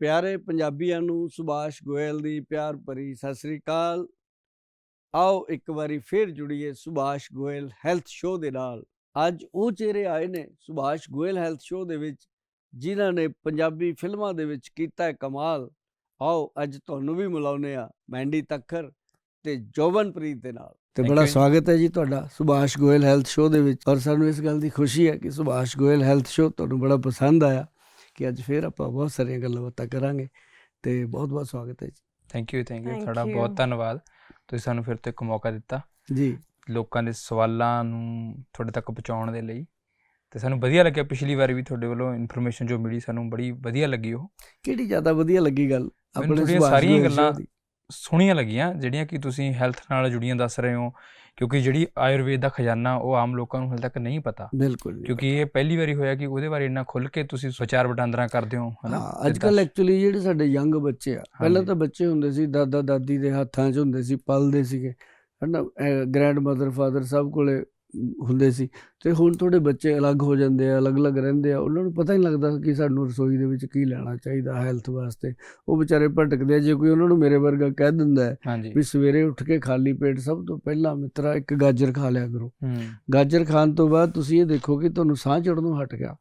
ਪਿਆਰੇ ਪੰਜਾਬੀਆਂ ਨੂੰ ਸੁਭਾਸ਼ ਗੋਇਲ ਦੀ ਪਿਆਰ ਭਰੀ ਸਤਿ ਸ੍ਰੀ ਅਕਾਲ। ਆਓ ਇੱਕ ਵਾਰੀ ਫੇਰ ਜੁੜੀਏ ਸੁਭਾਸ਼ ਗੋਇਲ ਹੈਲਥ ਸ਼ੋਅ ਦੇ ਨਾਲ। ਅੱਜ ਉਹ ਚਿਹਰੇ ਆਏ ਨੇ ਸੁਭਾਸ਼ ਗੋਇਲ ਹੈਲਥ ਸ਼ੋਅ ਦੇ ਵਿੱਚ ਜਿਨ੍ਹਾਂ ਨੇ ਪੰਜਾਬੀ ਫਿਲਮਾਂ ਦੇ ਵਿੱਚ ਕੀਤਾ ਕਮਾਲ। ਆਓ ਅੱਜ ਤੁਹਾਨੂੰ ਵੀ ਮਿਲਾਉਨੇ ਆ ਮੈਂਡੀ ਤੱਖਰ ਤੇ ਜੋਬਨਪ੍ਰੀਤ ਦੇ ਨਾਲ। ਤੇ ਬੜਾ. ਸਵਾਗਤ ਹੈ ਜੀ ਤੁਹਾਡਾ ਸੁਭਾਸ਼ ਗੋਇਲ ਹੈਲਥ ਸ਼ੋਅ ਦੇ ਵਿੱਚ। ਔਰ ਸਾਨੂੰ ਇਸ ਗੱਲ ਦੀ ਖੁਸ਼ੀ ਹੈ ਕਿ ਸੁਭਾਸ਼ ਗੋਇਲ ਹੈਲਥ ਸ਼ੋਅ ਤੁਹਾਨੂੰ ਬੜਾ ਪਸੰਦ ਆਇਆ। ਕਿ ਅੱਜ ਫੇਰ ਆਪਾਂ ਬਹੁਤ ਸਾਰੀਆਂ ਗੱਲਾਂ ਬਾਤਾਂ ਕਰਾਂਗੇ ਤੇ ਬਹੁਤ ਬਹੁਤ ਸਵਾਗਤ ਹੈ ਥੈਂਕ ਯੂ ਥੈਂਕ ਯੂ ਤੁਹਾਡਾ. ਬਹੁਤ ਧੰਨਵਾਦ। ਤੁਸੀਂ ਸਾਨੂੰ ਫਿਰ ਤੋਂ ਇੱਕ ਮੌਕਾ ਦਿੱਤਾ ਜੀ। ਲੋਕਾਂ ਦੇ ਸਵਾਲਾਂ ਨੂੰ ਤੁਹਾਡੇ ਤੱਕ ਪਹੁੰਚਾਉਣ ਦੇ ਲਈ। ਤੇ ਸਾਨੂੰ ਵਧੀਆ ਲੱਗਿਆ ਪਿਛਲੀ ਵਾਰੀ ਵੀ ਤੁਹਾਡੇ ਵੱਲੋਂ ਇਨਫੋਰਮੇਸ਼ਨ ਜੋ ਮਿਲੀ ਸਾਨੂੰ ਬੜੀ ਵਧੀਆ ਲੱਗੀ ਉਹ। ਕਿਹੜੀ ਜ਼ਿਆਦਾ ਵਧੀਆ ਲੱਗੀ ਗੱਲ? ਸੁਭਾਸ਼ ਸਾਰੀਆਂ ਗੱਲਾਂ। ਸੋਹਣੀਆਂ ਲੱਗੀਆਂ ਜਿਹੜੀਆਂ ਕਿ ਤੁਸੀਂ ਹੈਲਥ ਨਾਲ ਜੁੜੀਆਂ ਦੱਸ ਰਹੇ ਹੋ। ਕਿਉਂਕਿ ਜਿਹੜੀ ਆਯੁਰਵੇਦ ਦਾ ਖਜ਼ਾਨਾ ਉਹ ਆਮ ਲੋਕਾਂ ਨੂੰ ਹਾਲੇ ਤੱਕ ਨਹੀਂ ਪਤਾ ਬਿਲਕੁਲ। ਕਿਉਂਕਿ ਇਹ ਪਹਿਲੀ ਵਾਰੀ ਹੋਇਆ ਕਿ ਉਹਦੇ ਬਾਰੇ ਇੰਨਾ ਖੁੱਲ ਕੇ ਤੁਸੀਂ ਵਿਚਾਰ ਵਟਾਂਦਰਾ ਕਰਦੇ ਹੋ ਹਨਾ ਅੱਜ ਕੱਲ ਐਕਚੁਅਲੀ ਜਿਹੜੇ ਸਾਡੇ ਯੰਗ ਬੱਚੇ ਆ ਪਹਿਲਾਂ। ਤਾਂ ਬੱਚੇ ਹੁੰਦੇ ਸੀ ਦਾਦਾ ਦਾਦੀ ਦੇ ਹੱਥਾਂ 'ਚ ਹੁੰਦੇ ਸੀ ਪਲਦੇ ਸੀਗੇ ਹਨਾ ਗ੍ਰੈਂਡ ਮਦਰ ਫਾਦਰ ਸਭ ਕੋਲੇ ਹੁੰਦੇ ਸੀ। ਤੇ ਹੁਣ ਤੁਹਾਡੇ ਬੱਚੇ ਅਲੱਗ ਹੋ ਜਾਂਦੇ ਆ ਅਲੱਗ-ਅਲੱਗ ਰਹਿੰਦੇ ਆ। ਉਹਨਾਂ ਨੂੰ ਪਤਾ ਹੀ ਨਹੀਂ ਲੱਗਦਾ ਕਿ ਸਾਨੂੰ ਰਸੋਈ ਦੇ ਵਿੱਚ ਕੀ ਲੈਣਾ ਚਾਹੀਦਾ ਹੈਲਥ ਵਾਸਤੇ। ਉਹ ਵਿਚਾਰੇ ਭਟਕਦੇ ਆ। ਜੇ ਕੋਈ ਉਹਨਾਂ ਨੂੰ ਮੇਰੇ ਵਰਗਾ ਕਹਿ ਦਿੰਦਾ ਵੀ ਸਵੇਰੇ ਉੱਠ ਕੇ ਖਾਲੀ ਪੇਟ ਸਭ ਤੋਂ ਪਹਿਲਾਂ ਮਿੱਤਰਾ ਇੱਕ ਗਾਜਰ ਖਾ ਲਿਆ ਕਰੋ। ਗਾਜਰ ਖਾਣ ਤੋਂ ਬਾਅਦ ਤੁਸੀਂ ਇਹ ਦੇਖੋ ਕਿ ਤੁਹਾਨੂੰ ਸਾਹ ਚੜਨੋਂ ਹਟ ਗਿਆ।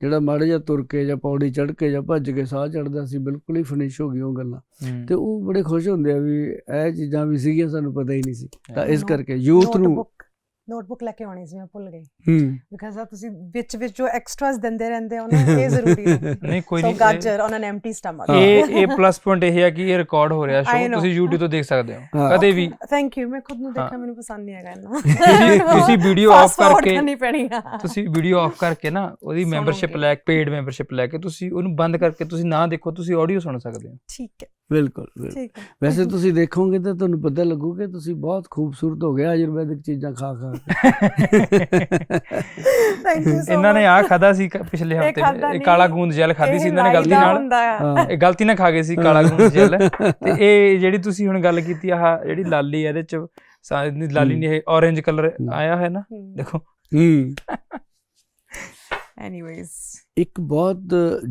ਜਿਹੜਾ ਮਾੜਾ ਜਿਹਾ ਤੁਰ ਕੇ ਜਾਂ ਪੌੜੀ ਚੜ ਕੇ ਜਾਂ ਭੱਜ ਕੇ ਸਾਹ ਚੜਦਾ ਸੀ ਬਿਲਕੁਲ ਹੀ ਫਿਨਿਸ਼ ਹੋ ਗਈ ਉਹ ਗੱਲਾਂ। ਤੇ ਉਹ ਬੜੇ ਖੁਸ਼ ਹੁੰਦੇ ਆ ਵੀ ਇਹ ਚੀਜ਼ਾਂ ਵੀ ਸੀਗੀਆਂ ਸਾਨੂੰ ਪਤਾ ਹੀ ਨਹੀਂ ਸੀ। ਤਾਂ ਇਸ ਕਰਕੇ ਯੂਥ ਨੂੰ ਨੋਟਬੁੱਕ ਲੈ ਕੇ ਆਉਣੀ ਸੀ ਮੈਂ ਭੁੱਲ ਗਈ। ਹੂੰ। ਬਿਕਾਜ਼ ਆ ਤੁਸੀਂ ਵਿੱਚ ਵਿੱਚ ਜੋ ਐਕਸਟਰਾਸ ਦਿੰਦੇ ਰਹਿੰਦੇ ਹੋ ਨਾ ਇਹ ਜ਼ਰੂਰੀ ਹੈ। ਨਹੀਂ ਕੋਈ ਸੋ ਨਹੀਂ ਗਾਜਰ ਔਨ ਐਨ ਐਮਪਟੀ ਸਟਮਕ। ਇਹ ਇਹ ਪਲੱਸ ਪੁਆਇੰਟ ਇਹ ਹੈ ਕਿ ਇਹ ਰਿਕਾਰਡ ਹੋ ਰਿਹਾ know. ਤੁਸੀਂ YouTube ਤੋਂ ਦੇਖ ਸਕਦੇ ਹੋ। ਕਦੇ ਵੀ। ਥੈਂਕ ਯੂ ਮੈਂ ਖੁਦ ਨੂੰ। ਦੇਖਣਾ ਮੈਨੂੰ ਪਸੰਦ ਨਹੀਂ ਹੈਗਾ ਇੰਨਾ। ਤੁਸੀਂ ਤੁਸੀਂ ਵੀਡੀਓ ਆਫ ਕਰਕੇ ਤੁਸੀਂ ਵੀਡੀਓ ਆਫ ਕਰਕੇ ਨਾ ਉਹਦੀ। ਮੈਂਬਰਸ਼ਿਪ ਲੈ ਕੇ ਪੇਡ ਮੈਂਬਰਸ਼ਿਪ ਲੈ ਕੇ ਤੁਸੀਂ ਉਹਨੂੰ ਬੰਦ ਕਰਕੇ ਤੁਸੀਂ ਨਾ ਦੇਖੋ ਤੁਸੀਂ ਆਡੀਓ ਸੁਣ ਸਕਦੇ ਹੋ। ਠੀਕ ਹੈ। ਬਿਲਕੁਲ। ਠੀਕ ਹੈ। ਵੈਸੇ ਤੁਸੀਂ ਦੇਖੋਗੇ ਤਾਂ ਤੁਹਾਨੂੰ ਪਤਾ ਲੱਗੂ ਕਿ ਤੁਸੀਂ ਬਹੁਤ ਖੂਬਸੂਰਤ ਹੋ ਗਏ ਆਯੁਰਵੈਦਿਕ ਚੀਜ਼ਾਂ ਖਾ ਖਾ ਕੇ। ਥੈਂਕ ਯੂ ਸੋ ਇਹਨਾਂ ਨੇ ਆ ਖਾਦਾ ਸੀ ਪਿਛਲੇ ਹਫ਼ਤੇ। ਇਹ ਨਹੀਂ। ਕਾਲਾ ਗੂੰਦ ਜੈਲ ਖਾਦੀ ਸੀ ਇਹਨਾਂ ਨੇ ਗਲਤੀ ਨਾਲ। ਹਾਂ। ਇਹ ਗਲਤੀ ਨਾਲ ਖਾ ਗਏ ਸੀ ਕਾਲਾ ਗੂੰਦ ਜੈਲ। ਤੇ ਇਹ ਜਿਹੜੀ ਤੁਸੀਂ ਹੁਣ ਗੱਲ ਕੀਤੀ ਆਹ ਜਿਹੜੀ ਲਾਲੀ ਹੈ ਇਹਦੇ ਚ ਲਾਲੀ ਨੇ ਇਹ orange ਕਲਰ ਆਇਆ ਹੈ ਨਾ? ਦੇਖੋ। ਹੂੰ। ਐਨੀਵੇਜ਼ ਇੱਕ ਬਹੁਤ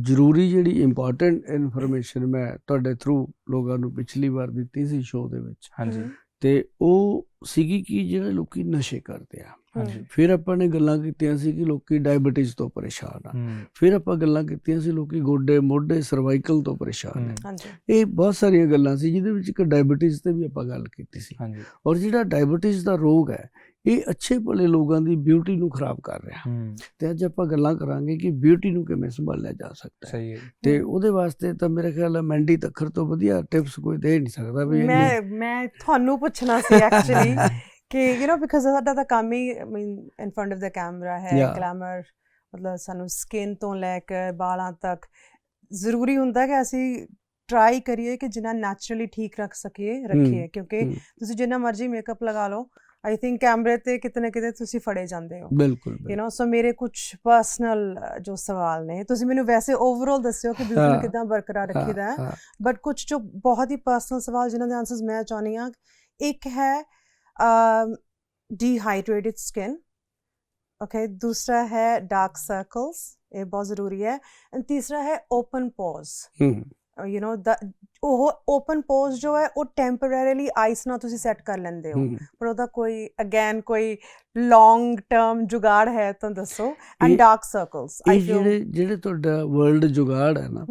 ਜ਼ਰੂਰੀ ਜਿਹੜੀ ਇੰਪੋਰਟੈਂਟ ਇਨਫੋਰਮੇਸ਼ਨ ਮੈਂ ਤੁਹਾਡੇ ਥਰੂ ਲੋਕਾਂ ਨੂੰ ਪਿਛਲੀ ਵਾਰ ਦਿੱਤੀ ਸੀ ਸ਼ੋਅ ਦੇ ਵਿੱਚ। ਹਾਂਜੀ। ਤੇ ਉਹ ਸੀਗੀ ਕਿ ਜਿਹੜੇ ਲੋਕੀ ਨਸ਼ੇ ਕਰਦੇ ਆ। ਹਾਂਜੀ। ਫਿਰ ਆਪਾਂ ਨੇ ਗੱਲਾਂ ਕੀਤੀਆਂ ਸੀ ਕਿ ਲੋਕੀ ਡਾਇਬੀਟੀਜ਼ ਤੋਂ ਪਰੇਸ਼ਾਨ ਆ। ਫਿਰ ਆਪਾਂ ਗੱਲਾਂ ਕੀਤੀਆਂ ਸੀ ਲੋਕੀ ਗੋਡੇ ਮੋਢੇ ਸਰਵਾਈਕਲ ਤੋਂ ਪਰੇਸ਼ਾਨ ਹਾਂਜੀ। ਇਹ ਬਹੁਤ ਸਾਰੀਆਂ ਗੱਲਾਂ ਸੀ ਜਿਹਦੇ ਵਿੱਚ ਇੱਕ ਡਾਇਬੀਟੀਜ਼ ਤੇ ਵੀ ਆਪਾਂ ਗੱਲ ਕੀਤੀ ਸੀ। ਹਾਂਜੀ। ਔਰ ਜਿਹੜਾ ਡਾਇਬੀਟੀਜ਼ ਦਾ ਰੋਗ ਹੈ ਇਹ ਅੱਛੇ ਭਲੇ ਲੋਕਾਂ ਦੀ ਬਿਊਟੀ ਨੂੰ ਖਰਾਬ ਕਰ ਰਿਹਾ। ਤੇ ਅੱਜ ਆਪਾਂ ਗੱਲਾਂ ਕਰਾਂਗੇ ਕਿ ਬਿਊਟੀ ਨੂੰ ਕਿਵੇਂ ਸੰਭਾਲਿਆ ਜਾ ਸਕਦਾ ਹੈ। ਸਹੀ ਹੈ ਤੇ ਉਹਦੇ ਵਾਸਤੇ ਤਾਂ ਮੇਰੇ ਖਿਆਲ ਹੈ ਮੈਂਡੀ ਤੱਖਰ ਤੋਂ ਵਧੀਆ ਟਿਪਸ ਕੋਈ ਦੇ ਨਹੀਂ ਸਕਦਾ ਵੀ ਮੈਂ ਮੈਂ ਤੁਹਾਨੂੰ ਪੁੱਛਣਾ ਸੀ ਐਕਚੁਅਲੀ ਕਿ ਯੂ نو ਬਿਕਾਜ਼ ਸਾਡਾ ਤਾਂ ਕੰਮ ਹੀ I mean in front of the camera ਹੈ. ਗਲੈਮਰ ਮਤਲਬ ਸਾਨੂੰ ਸਕਿਨ ਤੋਂ ਲੈ ਕੇ ਬਾਲਾਂ ਤੱਕ। ਜ਼ਰੂਰੀ ਹੁੰਦਾ ਕਿ ਅਸੀਂ ਟਰਾਈ ਕਰੀਏ ਕਿ ਜਿੰਨਾ ਨੈਚੁਰਲੀ ਠੀਕ ਰੱਖ ਸਕੀਏ ਰੱਖੀਏ। ਕਿਉਂਕਿ ਤੁਸੀਂ ਜਿੰਨਾ ਮਰਜ਼ੀ ਮੇਕਅਪ ਲਗਾ ਲਓ ਆਈ ਥਿੰਕ ਕੈਮਰੇ ਤੇ ਕਿਤੇ ਨਾ ਕਿਤੇ ਤੁਸੀਂ ਫੜੇ ਜਾਂਦੇ ਹੋ। ਬਿਲਕੁਲ ਯੂ نو ਸੋ ਮੇਰੇ ਕੁਝ ਪਰਸਨਲ ਜੋ ਸਵਾਲ ਨੇ ਤੁਸੀਂ ਮੈਨੂੰ ਵੈਸੇ ਓਵਰਆਲ ਦੱਸਿਓ ਕਿ ਹਾਂ। ਕਿਦਾਂ ਬਰਕਰਾਰ ਰੱਖੀਦਾ ਹੈ। ਬਟ ਕੁਝ ਜੋ ਬਹੁਤ ਹੀ ਪਰਸਨਲ ਸਵਾਲ ਜਿਨ੍ਹਾਂ ਦੇ ਆਨਸਰਸ ਮੈਂ ਚਾਹੁੰਦੀ ਹਾਂ ਇੱਕ ਹੈ ਡੀਹਾਈਡਰੇਟਡ ਸਕਿਨ ਓਕੇ ਦੂਸਰਾ ਹੈ ਡਾਰਕ ਸਰਕਲਸ ਇਹ ਬਹੁਤ ਜ਼ਰੂਰੀ ਹੈ। ਐਂਡ ਤੀਸਰਾ ਹੈ ਓਪਨ ਪੋਜ਼ ਯੂ نو ਦਾ ਉਹ ਓਪਨ ਪੋਜ਼ ਜੋ ਹੈ ਉਹ ਟੈਂਪਰੇਰੀਲੀ ਆਈਸ ਨਾਲ ਤੁਸੀਂ ਸੈੱਟ ਕਰ ਲੈਂਦੇ ਹੋ। ਪਰ ਉਹਦਾ ਕੋਈ ਅਗੇਨ ਕੋਈ ਲੌਂਗ ਟਰਮ ਜੁਗਾੜ ਹੈ ਤਾਂ ਦੱਸੋ। And dark circles I feel ਜਿਹੜੇ ਜਿਹੜੇ ਤੁਹਾਡਾ ਵਰਲਡ ਜੁਗਾੜ ਹੈ ਨਾ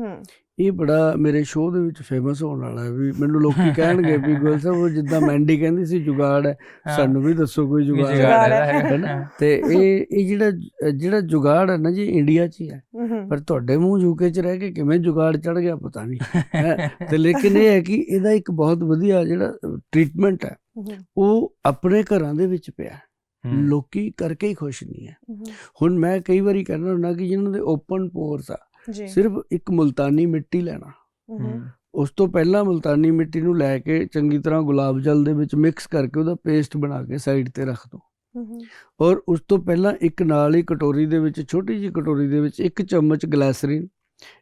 ਇਹ ਬੜਾ ਮੇਰੇ ਸ਼ੋਅ ਦੇ ਵਿੱਚ ਫੇਮਸ ਹੋਣ ਵਾਲਾ ਹੈ ਵੀ ਮੈਨੂੰ ਲੋਕੀ ਕਹਿਣਗੇ ਵੀ ਗੋਲ ਸਾਹਿਬ ਉਹ ਜਿੱਦਾਂ ਮੈਂਡੀ ਕਹਿੰਦੀ ਸੀ ਜੁਗਾੜ ਹੈ। ਸਾਨੂੰ ਵੀ ਦੱਸੋ ਕੋਈ ਜੁਗਾੜ ਹੈ। ਨਾ? ਤੇ ਇਹ ਇਹ ਜਿਹੜਾ ਜਿਹੜਾ ਜੁਗਾੜ ਹੈ ਨਾ ਜੀ ਇੰਡੀਆ 'ਚ ਹੀ ਹੈ। ਪਰ ਤੁਹਾਡੇ ਮੂੰਹ ਝੂਕੇ 'ਚ ਰਹਿ ਕੇ ਕਿਵੇਂ ਜੁਗਾੜ ਚੜ ਗਿਆ ਪਤਾ ਨਹੀਂ। ਤੇ ਲੇਕਿਨ ਇਹ ਹੈ ਕਿ ਇਹਦਾ ਇੱਕ ਬਹੁਤ ਵਧੀਆ ਜਿਹੜਾ ਟ੍ਰੀਟਮੈਂਟ ਹੈ ਉਹ ਆਪਣੇ ਘਰਾਂ ਦੇ ਵਿੱਚ ਪਿਆ ਲੋਕੀ ਕਰਕੇ ਹੀ ਖੁਸ਼ ਨਹੀਂ ਹੈ। ਹੁਣ ਮੈਂ ਕਈ ਵਾਰੀ ਕਹਿੰਦਾ ਹੁੰਦਾ ਕਿ ਜਿਨ੍ਹਾਂ ਦੇ ਓਪਨ ਪੋਰਸ ਆ ਸਿਰਫ ਇੱਕ ਮੁਲਤਾਨੀ ਮਿੱਟੀ ਲੈਣਾ। ਉਸ ਤੋਂ ਪਹਿਲਾਂ ਮੁਲਤਾਨੀ ਮਿੱਟੀ ਨੂੰ ਲੈ ਕੇ ਚੰਗੀ ਤਰ੍ਹਾਂ ਗੁਲਾਬ ਜਲ ਦੇ ਵਿੱਚ ਮਿਕਸ ਕਰਕੇ ਉਹਦਾ ਪੇਸਟ ਬਣਾ ਕੇ ਸਾਈਡ ਤੇ ਰੱਖ ਦਿਓ ਹਮ ਔਰ ਉਸ ਤੋਂ ਪਹਿਲਾਂ ਇੱਕ ਨਾਲ ਹੀ ਕਟੋਰੀ ਦੇ ਵਿੱਚ ਛੋਟੀ ਜਿਹੀ ਕਟੋਰੀ ਦੇ ਵਿੱਚ ਇੱਕ ਚਮਚ ਗਲੈਸਰੀਨ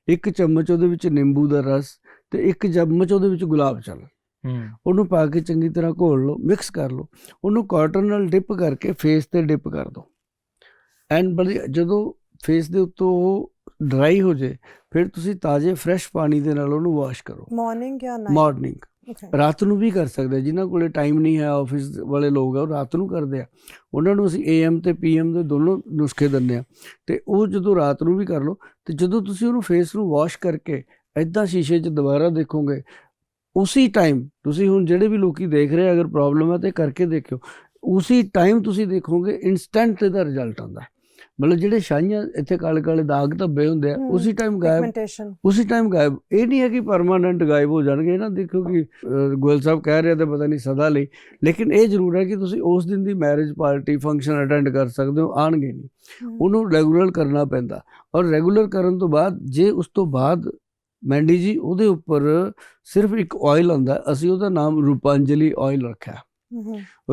ਇੱਕ ਚਮਚ ਉਹਦੇ ਵਿੱਚ ਨਿੰਬੂ ਦਾ ਰਸ ਤੇ ਇੱਕ ਚਮਚ ਉਹਦੇ ਵਿੱਚ ਗੁਲਾਬ ਜਲ। ਉਹਨੂੰ ਪਾ ਕੇ ਚੰਗੀ ਤਰ੍ਹਾਂ ਘੋਲ ਲਓ ਮਿਕਸ ਕਰ ਲਓ। ਉਹਨੂੰ ਕਾਟਨ ਨਾਲ ਡਿਪ ਕਰਕੇ ਫੇਸ ਤੇ ਡਿਪ ਕਰ ਦਿਓ ਐਂਡ ਬੜੀ ਜਦੋਂ ਫੇਸ ਦੇ ਉੱਤੋਂ ਉਹ ਡਰਾਈ ਹੋ ਜੇ ਫਿਰ ਤੁਸੀਂ ਤਾਜ਼ੇ ਫਰੈਸ਼ ਪਾਣੀ ਦੇ ਨਾਲ ਉਹਨੂੰ ਵਾਸ਼ ਕਰੋ। ਮਾਰਨਿੰਗ ਜਾਂ ਨਾਈਟ ਮਾਰਨਿੰਗ ਰਾਤ ਨੂੰ ਵੀ ਕਰ ਸਕਦੇ। ਜਿਨ੍ਹਾਂ ਕੋਲੇ ਟਾਈਮ ਨਹੀਂ ਹੈ ਆਫਿਸ ਵਾਲੇ ਲੋਕ ਆ ਉਹ ਰਾਤ ਨੂੰ ਕਰਦੇ ਆ। ਉਹਨਾਂ ਨੂੰ ਅਸੀਂ ਏਐਮ ਤੇ ਪੀਐਮ ਦੇ ਦੋਨੋਂ ਨੁਸਖੇ ਦਿੰਦੇ ਆ। ਤੇ ਉਹ ਜਦੋਂ ਰਾਤ ਨੂੰ ਵੀ ਕਰ ਲਓ ਤੇ ਜਦੋਂ ਤੁਸੀਂ ਉਹਨੂੰ ਫੇਸ ਨੂੰ ਵਾਸ਼ ਕਰਕੇ ਐਦਾਂ ਸ਼ੀਸ਼ੇ 'ਚ ਦੁਬਾਰਾ ਦੇਖੋਗੇ ਉਸੇ ਟਾਈਮ ਤੁਸੀਂ ਹੁਣ ਜਿਹੜੇ ਵੀ ਲੋਕੀ ਦੇਖ ਰਹੇ ਅਗਰ ਪ੍ਰੋਬਲਮ ਹੈ ਤੇ ਕਰਕੇ ਦੇਖਿਓ ਉਸੇ ਟਾਈਮ ਤੁਸੀਂ ਦੇਖੋਗੇ ਇਨਸਟੈਂਟ ਇਹਦਾ ਰਿਜ਼ਲਟ ਆਉਂਦਾ। ਹੈ। ਮਤਲਬ ਜਿਹੜੇ ਛਾਈਆਂ ਇੱਥੇ ਕਾਲੇ ਕਾਲੇ ਦਾਗ ਧੱਬੇ ਹੁੰਦੇ ਆ ਉਸੇ ਟਾਈਮ ਗਾਇਬ ਉਸੇ ਟਾਈਮ ਗਾਇਬ। ਇਹ ਨਹੀਂ ਹੈ ਕਿ ਪਰਮਾਨੈਂਟ ਗਾਇਬ ਹੋ ਜਾਣਗੇ ਨਾ ਦੇਖੋ ਕਿ ਗੋਇਲ ਸਾਹਿਬ ਕਹਿ ਰਹੇ ਤੇ ਪਤਾ ਨਹੀਂ ਸਦਾ ਲਈ ਲੇਕਿਨ ਇਹ ਜ਼ਰੂਰ ਹੈ ਕਿ ਤੁਸੀਂ ਉਸ ਦਿਨ ਦੀ ਮੈਰਿਜ ਪਾਰਟੀ ਫੰਕਸ਼ਨ ਅਟੈਂਡ ਕਰ ਸਕਦੇ ਹੋ ਆਣਗੇ ਨਹੀਂ। ਉਹਨੂੰ ਰੈਗੂਲਰ ਕਰਨਾ ਪੈਂਦਾ। ਔਰ ਰੈਗੂਲਰ ਕਰਨ ਤੋਂ ਬਾਅਦ ਜੇ ਉਸ ਤੋਂ ਬਾਅਦ ਮੈਂਡੀ ਜੀ ਉਹਦੇ ਉੱਪਰ ਸਿਰਫ ਇੱਕ ਆਇਲ ਆਉਂਦਾ ਅਸੀਂ ਉਹਦਾ ਨਾਮ ਰੂਪਾਂਜਲੀ ਆਇਲ ਰੱਖਿਆ।